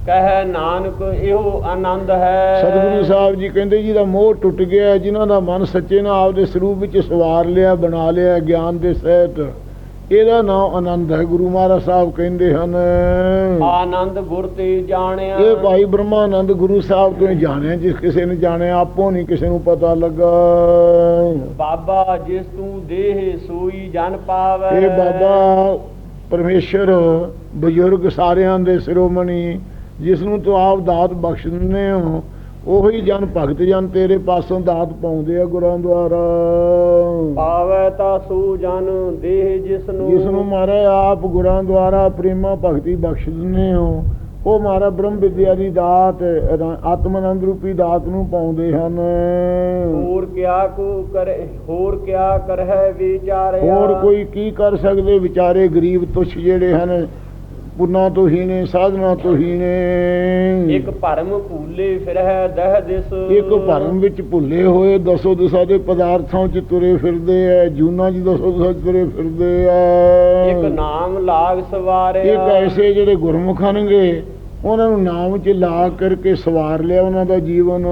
ਕਹਿ ਨਾਨਕ ਇਹੋ ਆਨੰਦ ਹੈ। ਸਤਿਗੁਰੂ ਸਾਹਿਬ ਜੀ ਕਹਿੰਦੇ ਜਿਹਦਾ ਮੋਹ ਟੁੱਟ ਗਿਆ ਜਿਨ੍ਹਾਂ ਦਾ ਮਨ ਸੱਚੇ ਨਾਲ ਆਪਦੇ ਸਰੂਪ ਵਿੱਚ ਸਵਾਰ ਲਿਆ ਬਣਾ ਲਿਆ ਗਿਆਨ ਦੇ ਸਹਿਤ। ਇਹਦਾ ਨਾਮ ਆਨੰਦ ਹੈ ਗੁਰੂ ਮਹਾਰਾਜ ਸਾਹਿਬ ਕਹਿੰਦੇ ਹਨ। ਆਨੰਦ ਗੁਰ ਤੇ ਜਾਣਿਆ। ਇਹ ਭਾਈ ਬ੍ਰਹਮਾਨੰਦ ਗੁਰੂ ਸਾਹਿਬ ਤੋਂ ਜਾਣਿਆ ਜਿਸ ਕਿਸੇ ਨੇ ਜਾਣਿਆ ਆਪੋ ਨਹੀਂ ਕਿਸੇ ਨੂੰ ਪਤਾ ਲੱਗਾ। ਬਾਬਾ ਜਿਸ ਤੂੰ ਦੇਹ ਸੋਈ ਜਨ ਪਾਵੈ। ਇਹ ਬਾਬਾ ਪਰਮੇਸ਼ਰ ਬਜ਼ੁਰਗ ਸਾਰਿਆਂ ਦੇ ਸਿਰੋਮਣੀ ਜਿਸ ਨੂੰ ਤੂੰ ਆਪ ਦਾਤ ਬਖਸ਼ ਦਿੰਦੇ ਹੋ ਉਹੀ ਜਨ ਭਗਤ ਜਨ ਤੇਰੇ ਪਾਸੋਂ ਦਾਤ ਪਾਉਂਦੇ ਆ ਗੁਰਾਂ ਦੁਆਰਾ। ਪਾਵੈ ਤਾ ਸੋ ਜਨ ਦੇਹ ਜਿਸ ਨੂੰ ਜਿਸ ਨੂੰ ਮਾਰੇ ਆਪ ਗੁਰਾਂ ਦੁਆਰਾ ਪ੍ਰੇਮਾ ਭਗਤੀ ਬਖਸ਼ ਦਿੰਦੇ ਹੋ। ਉਹ ਮਾਰਾ ਬ੍ਰਹਮ ਵਿਦਿਆ ਦੀ ਦਾਤ ਰ- ਆਤਮ ਆਨੰਦ ਰੂਪੀ ਦਾਤ ਨੂੰ ਪਾਉਂਦੇ ਹਨ। ਹੋਰ ਕਿਆ ਕੋ ਕਰੇ ਹੋਰ ਕਿਆ ਕਰਹਿ ਵਿਚਾਰਿਆ। ਹੋਰ ਕੋਈ ਕੀ ਕਰ ਸਕਦੇ ਵਿਚਾਰੇ ਗਰੀਬ ਤੁਛ ਜਿਹੜੇ ਹਨ? ਪੁੰਨਾ ਤੋਂ ਹੀ ਨੇ ਸਾਧਨਾ ਤੋਂ ਹੀ ਨੇ। ਇੱਕ ਭਰਮ ਭੂਲੇ ਫਿਰਹਿ ਦਹ ਦਿਸ। ਇੱਕ ਭਰਮ ਵਿੱਚ ਭੁੱਲੇ ਹੋਏ ਦਸੋ ਦਸਾਂ ਦੇ ਪਦਾਰਥਾਂ 'ਚ ਤੁਰੇ ਫਿਰਦੇ ਐ ਜੂਨਾ 'ਚ ਦਸੋ ਦਸਾਂ 'ਚ ਤੁਰੇ ਫਿਰਦੇ ਐ। ਇੱਕ ਨਾਮ ਲਾਗ ਸਵਾਰਿਆ ਇੱਕ ਐਸੇ ਜਿਹੜੇ ਗੁਰਮੁਖ ਹਨਗੇ ਉਹਨਾਂ ਨੂੰ ਨਾਮ 'ਚ ਲਾ ਕਰਕੇ ਸਵਾਰ ਲਿਆ ਉਹਨਾਂ ਦਾ ਜੀਵਨ।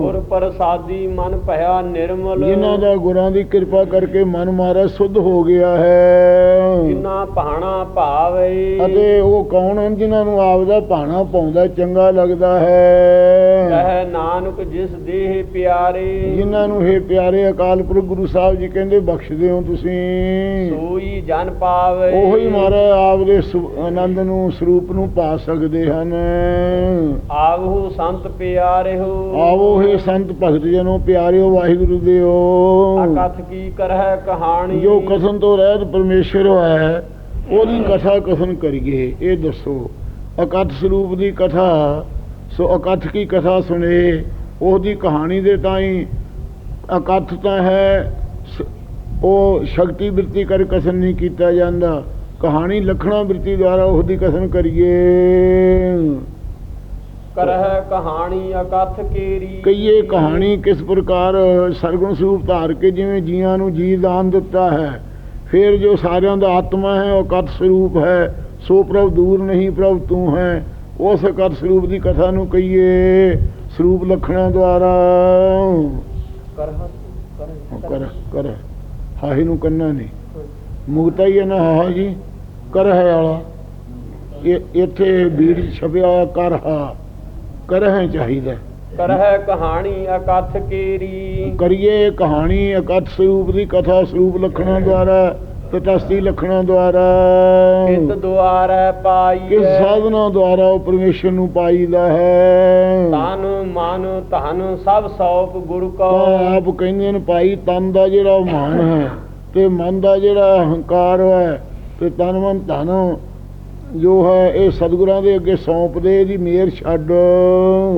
ਗੁਰ ਪ੍ਰਸਾਦੀ ਮਨ ਭਇਆ ਨਿਰਮਲ। ਜਿਨ੍ਹਾਂ ਦਾ ਗੁਰਾਂ ਦੀ ਕਿਰਪਾ ਕਰਕੇ ਮਨ ਮਾਰਾ ਸੁੱਧ ਹੋ ਗਿਆ ਹੈ। ਜਿਨਾ ਭਾਣਾ ਭਾਵੇ। ਅਤੇ ਉਹ ਕੌਣ ਹਨ ਜਿਨ੍ਹਾਂ ਨੂੰ ਆਪਦਾ ਭਾਣਾ ਪਾਉਂਦਾ ਚੰਗਾ ਲੱਗਦਾ ਹੈ? ਕਹਿ ਨਾਨਕ ਜਿਸ ਦੇਹ ਪਿਆਰੇ। ਜਿਨ੍ਹਾਂ ਨੂੰ ਇਹ ਪਿਆਰੇ ਅਕਾਲ ਪੁਰਖ ਗੁਰੂ ਸਾਹਿਬ ਜੀ ਕਹਿੰਦੇ ਬਖਸ਼ਦੇ ਹੋ ਤੁਸੀਂ। ਸੋਈ ਜਨ ਪਾਵੇ। ਉਹੀ ਆਪਦੇ ਸੁ- ਆਨੰਦ ਨੂੰ ਸਰੂਪ ਨੂੰ ਪਾ ਸਕਦੇ ਹਨ। ਆਵੋ ਸੰਤ ਪਿਆਰੇ ਹੋ ਆਵੋ ਇਹ ਸੰਤ ਭਗਤ ਜਨੋ ਪਿਆਰਿਓ ਵਾਹਿਗੁਰੂ ਦਿਓ। ਅਕਥ ਕੀ ਕਰਹਿ ਕਹਾਣੀ। ਜੋ ਕਥਨ ਤੋਂ ਰਹਿਤ ਪਰਮੇਸ਼ਰ ਹੈ ਉਹਦੀ ਕਥਾ ਕਥਨ ਕਰੀਏ ਇਹ ਦੱਸੋ। ਅਕਥ ਸਰੂਪ ਦੀ ਕਥਾ ਸੋ ਅਕਥ ਕੀ ਕਥਾ ਸੁਣੇ ਉਹਦੀ ਕਹਾਣੀ ਦੇ ਤਾਈ ਅਕਥ ਤਾਂ ਹੈ ਉਹ ਸ਼ਕਤੀ ਬਿਰਤੀ ਕਰ ਕਥਨ ਨਹੀਂ ਕੀਤਾ ਜਾਂਦਾ। ਕਹਾਣੀ ਲਖਣਾ ਬਿਰਤੀ ਦੁਆਰਾ ਉਹਦੀ ਕਥਨ ਕਰੀਏ। ਕਰਹਿ ਕਹਾਣੀ ਅਕਥ ਕੇਰੀ। ਕਈਏ ਕਹਾਣੀ ਕਿਸ ਪ੍ਰਕਾਰ ਸਰਗੁਣ ਸਰੂਪ ਧਾਰ ਕੇ ਜਿਵੇਂ ਜੀਆਂ ਨੂੰ ਜੀ ਦਾਨ ਦਿੱਤਾ ਹੈ ਫਿਰ ਜੋ ਸਾਰਿਆਂ ਦਾ ਆਤਮਾ ਹੈ ਉਹ ਕਥ ਸਰੂਪ ਹੈ ਸੋ ਪ੍ਰਭ ਦੂਰ ਨਹੀਂ ਪ੍ਰਭ ਤੂੰ ਹੈ ਉਸ ਕਥ ਸਰੂਪ ਦੀ ਕਥਾ ਨੂੰ ਕਹੀਏ ਸਰੂਪ ਲਖਣਾ ਦੁਆਰਾ। ਕਰਹਿ ਕਰ ਕਰ ਹਾਹੀ ਨੂੰ ਕੰਨਾ ਨਹੀਂ ਮੁਕਤਾ ਹੀ ਹੈ ਨਾ ਹਾ ਜੀ ਕਰ ਹੈ ਵਾਲਾ। ਇਹ ਇੱਥੇ ਬੀੜ ਛਪਿਆ ਹੋਇਆ ਕਰ ਹਾ ਕਰ ਹੈ ਚਾਹੀਦਾ। ਕਰਹਿ ਕਹਾਣੀ ਅਕਥ ਕੇਰੀ। ਕਰੀਏ ਕਹਾਣੀ ਇਕੱਠ ਸਰੂਪ ਦੀ ਕਥਾ ਸਰੂਪ ਲਖਣਾ ਦੁਆਰਾ ਤਟਸਥੀ ਲਖਣਾ ਦੁਆਰਾ। ਕਿਤ ਦੁਆਰੈ ਪਾਈ ਕਿਸ ਸਾਧਨਾ ਦੁਆਰਾ ਉਹ ਪਰਮੇਸ਼ਰ ਨੂੰ ਪਾਈਦਾ ਹੈ। ਤਨ ਮਨ ਧਨ ਸਭ ਸੌਪ ਗੁਰ ਕੋ। ਆਪ ਕਹਿੰਦੇ ਨੇ ਭਾਈ ਤਨ ਦਾ ਜਿਹੜਾ ਮਾਨ ਹੈ। ਤੇ ਮਨ ਦਾ ਜਿਹੜਾ ਹੰਕਾਰ ਹੈ ਤੇ ਤਨ ਮਨ ਧਨ ਜੋ ਹੈ ਇਹ ਸਤਿਗੁਰਾਂ ਦੇ ਅੱਗੇ ਸੌਂਪ ਦੇ ਇਹਦੀ ਮਿਹਰ ਛੱਡ।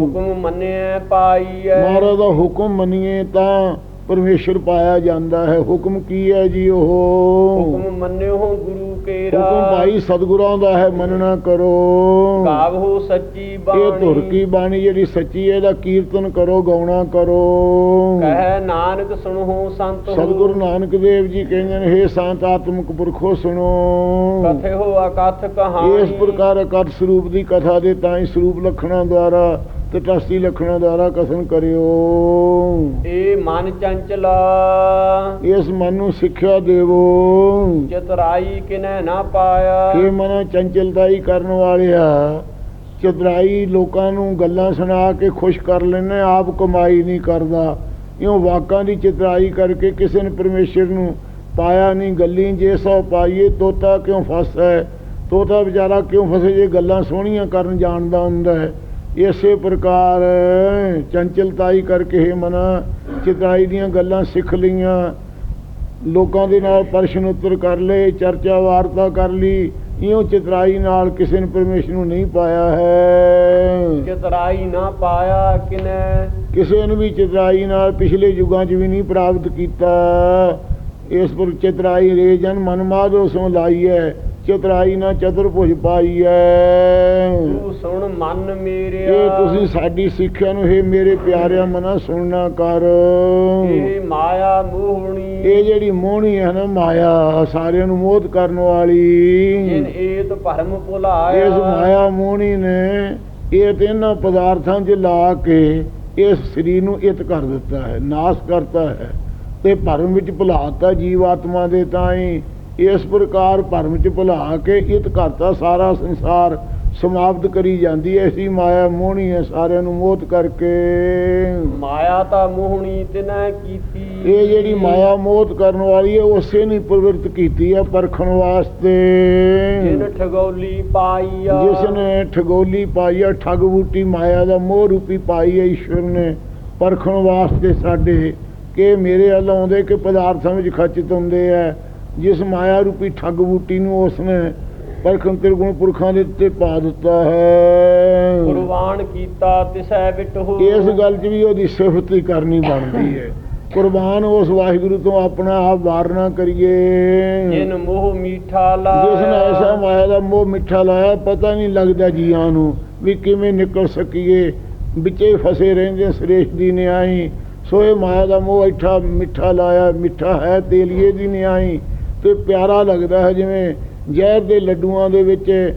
ਹੁਕਮ ਮੰਨਿਆ ਪਾਈਐ ਮਹਾਰਾਜ ਦਾ ਹੁਕਮ ਮੰਨੀਏ ਤਾਂ ਪਰਮੇਸ਼ਰ ਪਾਇਆ ਜਾਂਦਾ ਹੈ। ਹੁਕਮ ਕੀ ਹੈ ਜੀ ਉਹ? ਹੁਕਮ ਮੰਨਿਓ ਗੁਰੂ ਕੇਰਾ ਹੁਕਮ ਭਾਈ ਸਤਿਗੁਰਾਂ ਦਾ ਹੈ ਮੰਨਣਾ ਕਰੋ। ਗਾਵੋ ਸੱਚੀ ਇਹ ਬਾਣੀ ਧੁਰ ਕੀ ਬਾਣੀ ਜਿਹੜੀ ਸੱਚੀ ਹੈ ਇਹਦਾ ਕੀਰਤਨ ਕਰੋ ਗਾਉਣਾ ਕਰੋ। ਕਹਿ ਨਾਨਕ ਸੁਣੋ ਸੰਤ ਹੋ। ਸਤਿਗੁਰੂ ਨਾਨਕ ਦੇਵ ਜੀ ਕਹਿੰਦੇ ਨੇ हे ਸੰਤ ਆਤਮਿਕ ਪੁਰਖੋ ਸੁਣੋ। ਕਥੇ ਹੋ ਅਕਥ ਕਹਾਣੀ। ਇਸ ਪ੍ਰਕਾਰ ਅਕਟ ਸਰੂਪ ਦੀ ਕਥਾ ਦੇ ਤਾਂ ਹੀ ਸਰੂਪ ਲਖਣਾ ਦੁਆਰਾ ਤੇ ਟਸਤੀ ਲਖਣਾ ਦੁਆਰਾ ਕਥਨ ਕਰਿਓ। ਏ ਮਨ ਚੰਚਲਾ। ਇਸ ਮਨ ਨੂੰ ਸਿੱਖਿਆ ਦੇਵੋ। ਚਤਰਾਈ ਕਿਨੈ ਨਾ ਪਾਇਆ। ਕਿ ਮਨ ਚੰਚਲਤਾਈ ਕਰਨ ਵਾਲਿਆ? ਚਤਰਾਈ ਲੋਕਾਂ ਨੂੰ ਗੱਲਾਂ ਸੁਣਾ ਕੇ ਖੁਸ਼ ਕਰ ਲੈਣਾ ਆਪ ਕਮਾਈ ਨਹੀਂ ਕਰਦਾ। ਇਉਂ ਵਾਕਾਂ ਦੀ ਚਤਰਾਈ ਕਰਕੇ ਕਿਸੇ ਨੇ ਪਰਮੇਸ਼ਰ ਨੂੰ ਪਾਇਆ ਨਹੀਂ ਗੱਲੀ ਜੇ ਸੋ ਪਾਈਏ ਤੋਤਾ ਕਿਉਂ ਫਸਦਾ ਹੈ ਤੋਤਾ ਵਿਚਾਰਾ ਕਿਉਂ ਫਸੇ ਜੇ ਗੱਲਾਂ ਸੋਹਣੀਆਂ ਕਰਨ ਜਾਣਦਾ ਹੁੰਦਾ ਹੈ? ਇਸੇ ਪ੍ਰਕਾਰ ਚੰਚਲਤਾਈ ਕਰਕੇ ਹੀ ਮਨ ਚਤਰਾਈ ਦੀਆਂ ਗੱਲਾਂ ਸਿੱਖ ਲਈਆਂ। ਲੋਕਾਂ ਦੇ ਨਾਲ ਪ੍ਰਸ਼ਨ ਉੱਤਰ ਕਰ ਲਏ ਚਰਚਾ ਵਾਰਤਾ ਕਰ ਲਈ। ਇਉਂ ਚਤਰਾਈ ਨਾਲ ਕਿਸੇ ਨੇ ਪਰਮੇਸ਼ਰ ਨੂੰ ਨਹੀਂ ਪਾਇਆ ਹੈ। ਚਤਰਾਈ ਨਾ ਪਾਇਆ ਕਿਨੈ? ਕਿਸੇ ਨੂੰ ਵੀ ਚਤਰਾਈ ਨਾਲ ਪਿਛਲੇ ਯੁਗਾਂ 'ਚ ਵੀ ਨਹੀਂ ਪ੍ਰਾਪਤ ਕੀਤਾ। ਇਸ ਪਰ ਚਤਰਾਈ ਰੇ ਜਨ ਮਨ ਮਾਧੋ ਸੋ ਲਾਈਐ ਚਤਰਾਈ ਨਾ ਚਤੁਰਭੁਜ ਪਾਈਐ। ਤੂੰ ਸੁਣ ਮਨ ਮੇਰਿਆ। ਇਹ ਤੁਸੀਂ ਸਾਡੀ ਸਿੱਖਿਆ ਨੂੰ ਹੈ ਮੇਰੇ ਪਿਆਰਿਆਂ ਮਨਾ ਸੁਣਨਾ ਕਰ। ਇਹ ਮਾਇਆ ਮੋਹਣੀ। ਇਹ ਜਿਹੜੀ ਮੋਹਣੀ ਹੈ ਨਾ ਮਾਇਆ ਸਾਰਿਆਂ ਨੂੰ ਮੋਹਤ ਕਰਨ ਜਿਨ ਵਾਲੀ ਏਤ ਭਰਮ ਭੁਲਾਇਆ। ਇਸ ਮਾਇਆ ਮੋਹਣੀ ਨੇ ਇਹ ਤੇ ਇਹਨਾਂ ਪਦਾਰਥਾਂ 'ਚ ਲਾ ਕੇ ਇਸ ਸਰੀਰ ਨੂੰ ਇਤ ਕਰ ਦਿੱਤਾ ਹੈ ਨਾਸ਼ ਕਰਤਾ ਹੈ। ਤੇ ਭਰਮ ਵਿੱਚ ਭੁਲਾਤਾ ਜੀਵ ਆਤਮਾ ਦੇ ਤਾਈ। ਇਸ ਪ੍ਰਕਾਰ ਭਰਮ 'ਚ ਭੁਲਾ ਕੇ ਇਤ ਕਰਤਾ ਸਾਰਾ ਸੰਸਾਰ ਸਮਾਪਤ ਕਰੀ ਜਾਂਦੀ ਹੈ। ਐਸੀ ਮਾਇਆ ਮੋਹਣੀ ਹੈ ਸਾਰਿਆਂ ਨੂੰ ਮੋਹਤ ਕਰਕੇ। ਮਾਇਆ ਤਾਂ ਮੋਹਣੀ ਤਿਨੈ ਕੀਤੀ। ਇਹ ਜਿਹੜੀ ਮਾਇਆ ਮੋਹਤ ਕਰਨ ਵਾਲੀ ਹੈ ਉਸੇ ਨੇ ਪ੍ਰਵਿਰਤ ਕੀਤੀ ਹੈ ਪਰਖਣ ਵਾਸਤੇ। ਜਿਨ ਠਗੌਲੀ ਪਾਈਆ ਜਿਸ ਨੇ ਠਗੋਲੀ ਪਾਈ ਹੈ ਠੱਗ ਬੂਟੀ ਮਾਇਆ ਦਾ ਮੋਹ ਰੂਪੀ ਪਾਈ ਹੈ ਈਸ਼ਵਰ ਨੇ ਪਰਖਣ ਵਾਸਤੇ ਸਾਡੇ। ਕਿ ਮੇਰੇ ਵੱਲ ਆਉਂਦੇ ਕਿ ਪਦਾਰਥਾਂ ਵਿੱਚ ਖਚਿਤ ਹੁੰਦੇ ਆ। ਜਿਸ ਮਾਇਆ ਰੂਪੀ ਠੱਗ ਬੂਟੀ ਨੂੰ ਉਸਨੇ ਪਰਖਣ ਤਿਰਗੁਣ ਪੁਰਖਾਂ ਦੇ ਉੱਤੇ ਪਾ ਦਿੱਤਾ ਹੈ। ਕੁਰਬਾਨ ਕੀਤਾ ਤਿਸੈ ਬਿਟਹੁ ਇਸ ਗੱਲ 'ਚ ਵੀ ਉਹਦੀ ਸਿਫਤ ਹੀ ਕਰਨੀ ਬਣਦੀ ਹੈ। ਕੁਰਬਾਨ ਉਸ ਵਾਹਿਗੁਰੂ ਤੋਂ ਆਪਣਾ ਆਪ ਵਾਰਨਾ ਕਰੀਏ। ਜਿਨ ਮੋਹ ਮੀਠਾ ਜਿਸ ਨੇ ਐਸਾ ਲਾਇਆ ਮਾਇਆ ਦਾ ਮੋਹ ਮਿੱਠਾ ਲਾਇਆ ਪਤਾ ਨਹੀਂ ਲੱਗਦਾ ਜੀਆਂ ਨੂੰ ਵੀ ਕਿਵੇਂ ਨਿਕਲ ਸਕੀਏ। ਵਿੱਚੇ ਫਸੇ ਰਹਿੰਦੇ ਸ੍ਰੇਸ਼ਟ ਦੀ ਨਿਆਈ। ਸੋ ਇਹ ਮਾਇਆ ਦਾ ਮੋਹ ਇੱਠਾ ਮਿੱਠਾ ਲਾਇਆ ਮਿੱਠਾ ਹੈ ਤੇਲੀਏ ਦੀ ਨਿਆਈ। ਤੇ ਪਿਆਰਾ ਲੱਗਦਾ ਹੈ ਜਿਵੇਂ ਜ਼ਹਿਰ ਦੇ ਲੱਡੂਆਂ ਦੇ ਵਿੱਚ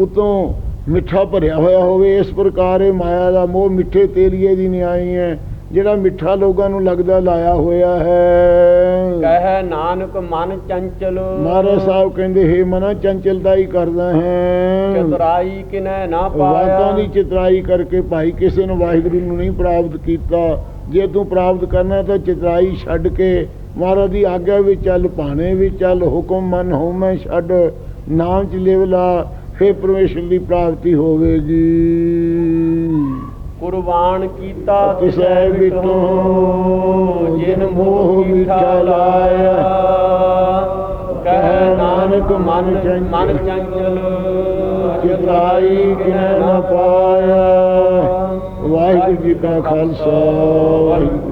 ਉਤੋਂ ਮਿੱਠਾ ਭਰਿਆ ਹੋਇਆ ਹੋਵੇ। ਇਸ ਪ੍ਰਕਾਰ ਇਹ ਮਾਇਆ ਦਾ ਮੋਹ ਮਿੱਠੇ ਤੇਲੀਏ ਦੀ ਨਿਆਈ ਹੈ ਜਿਹੜਾ ਮਿੱਠਾ ਲੋਕਾਂ ਨੂੰ ਲੱਗਦਾ ਲਾਇਆ ਹੋਇਆ ਹੈ। ਕਹਿ ਨਾਨਕ ਮਨ ਚੰਚਲ। ਮਹਾਰਾਜ ਸਾਹਿਬ ਕਹਿੰਦੇ ਹੈ ਮਨਾ ਚੰਚਲਤਾ ਹੀ ਕਰਦਾ ਹੈ। ਚਤੁਰਾਈ ਕਿਨੈ ਨਾ ਵਾਕਾਂ ਦੀ ਪਾਇਆ ਚਿਤਰਾਈ ਕਰਕੇ ਭਾਈ ਕਿਸੇ ਨੂੰ ਵਾਹਿਗੁਰੂ ਨੂੰ ਨਹੀਂ ਪ੍ਰਾਪਤ ਕੀਤਾ। ਜੇ ਤੂੰ ਪ੍ਰਾਪਤ ਕਰਨਾ ਤਾਂ ਚਿਤਰਾਈ ਛੱਡ ਕੇ ਮਹਾਰਾਜ ਦੀ ਆਗਿਆ ਵਿੱਚ ਚੱਲ ਭਾਣੇ ਵਿੱਚ ਚੱਲ ਹੁਕਮ ਮਨ ਹੋਮੈ ਛੱਡ ਨਾਮ ਚ ਲਿਵਲਾ ਫੇ ਪਰਮੇਸ਼ਰ ਦੀ ਪ੍ਰਾਪਤੀ ਹੋਵੇਗੀ। ਕੁਰਬਾਨ ਕੀਤਾ ਤਿਸੈ ਬਿਟੋ ਜਿਨ ਮੋਹ ਮੀਠਾ ਲਾਇਆ। ਕਹਿ ਨਾਨਕ ਮਨ ਮਨ ਚੰਚਲ ਚਿਤਰਾਈ ਕਿਨੈ ਨਾ ਪਾਇਆ। ਵਾਹਿਗੁਰੂ ਜੀ ਕਾ ਖਾਲਸਾ ਵਾਹਿਗੁਰੂ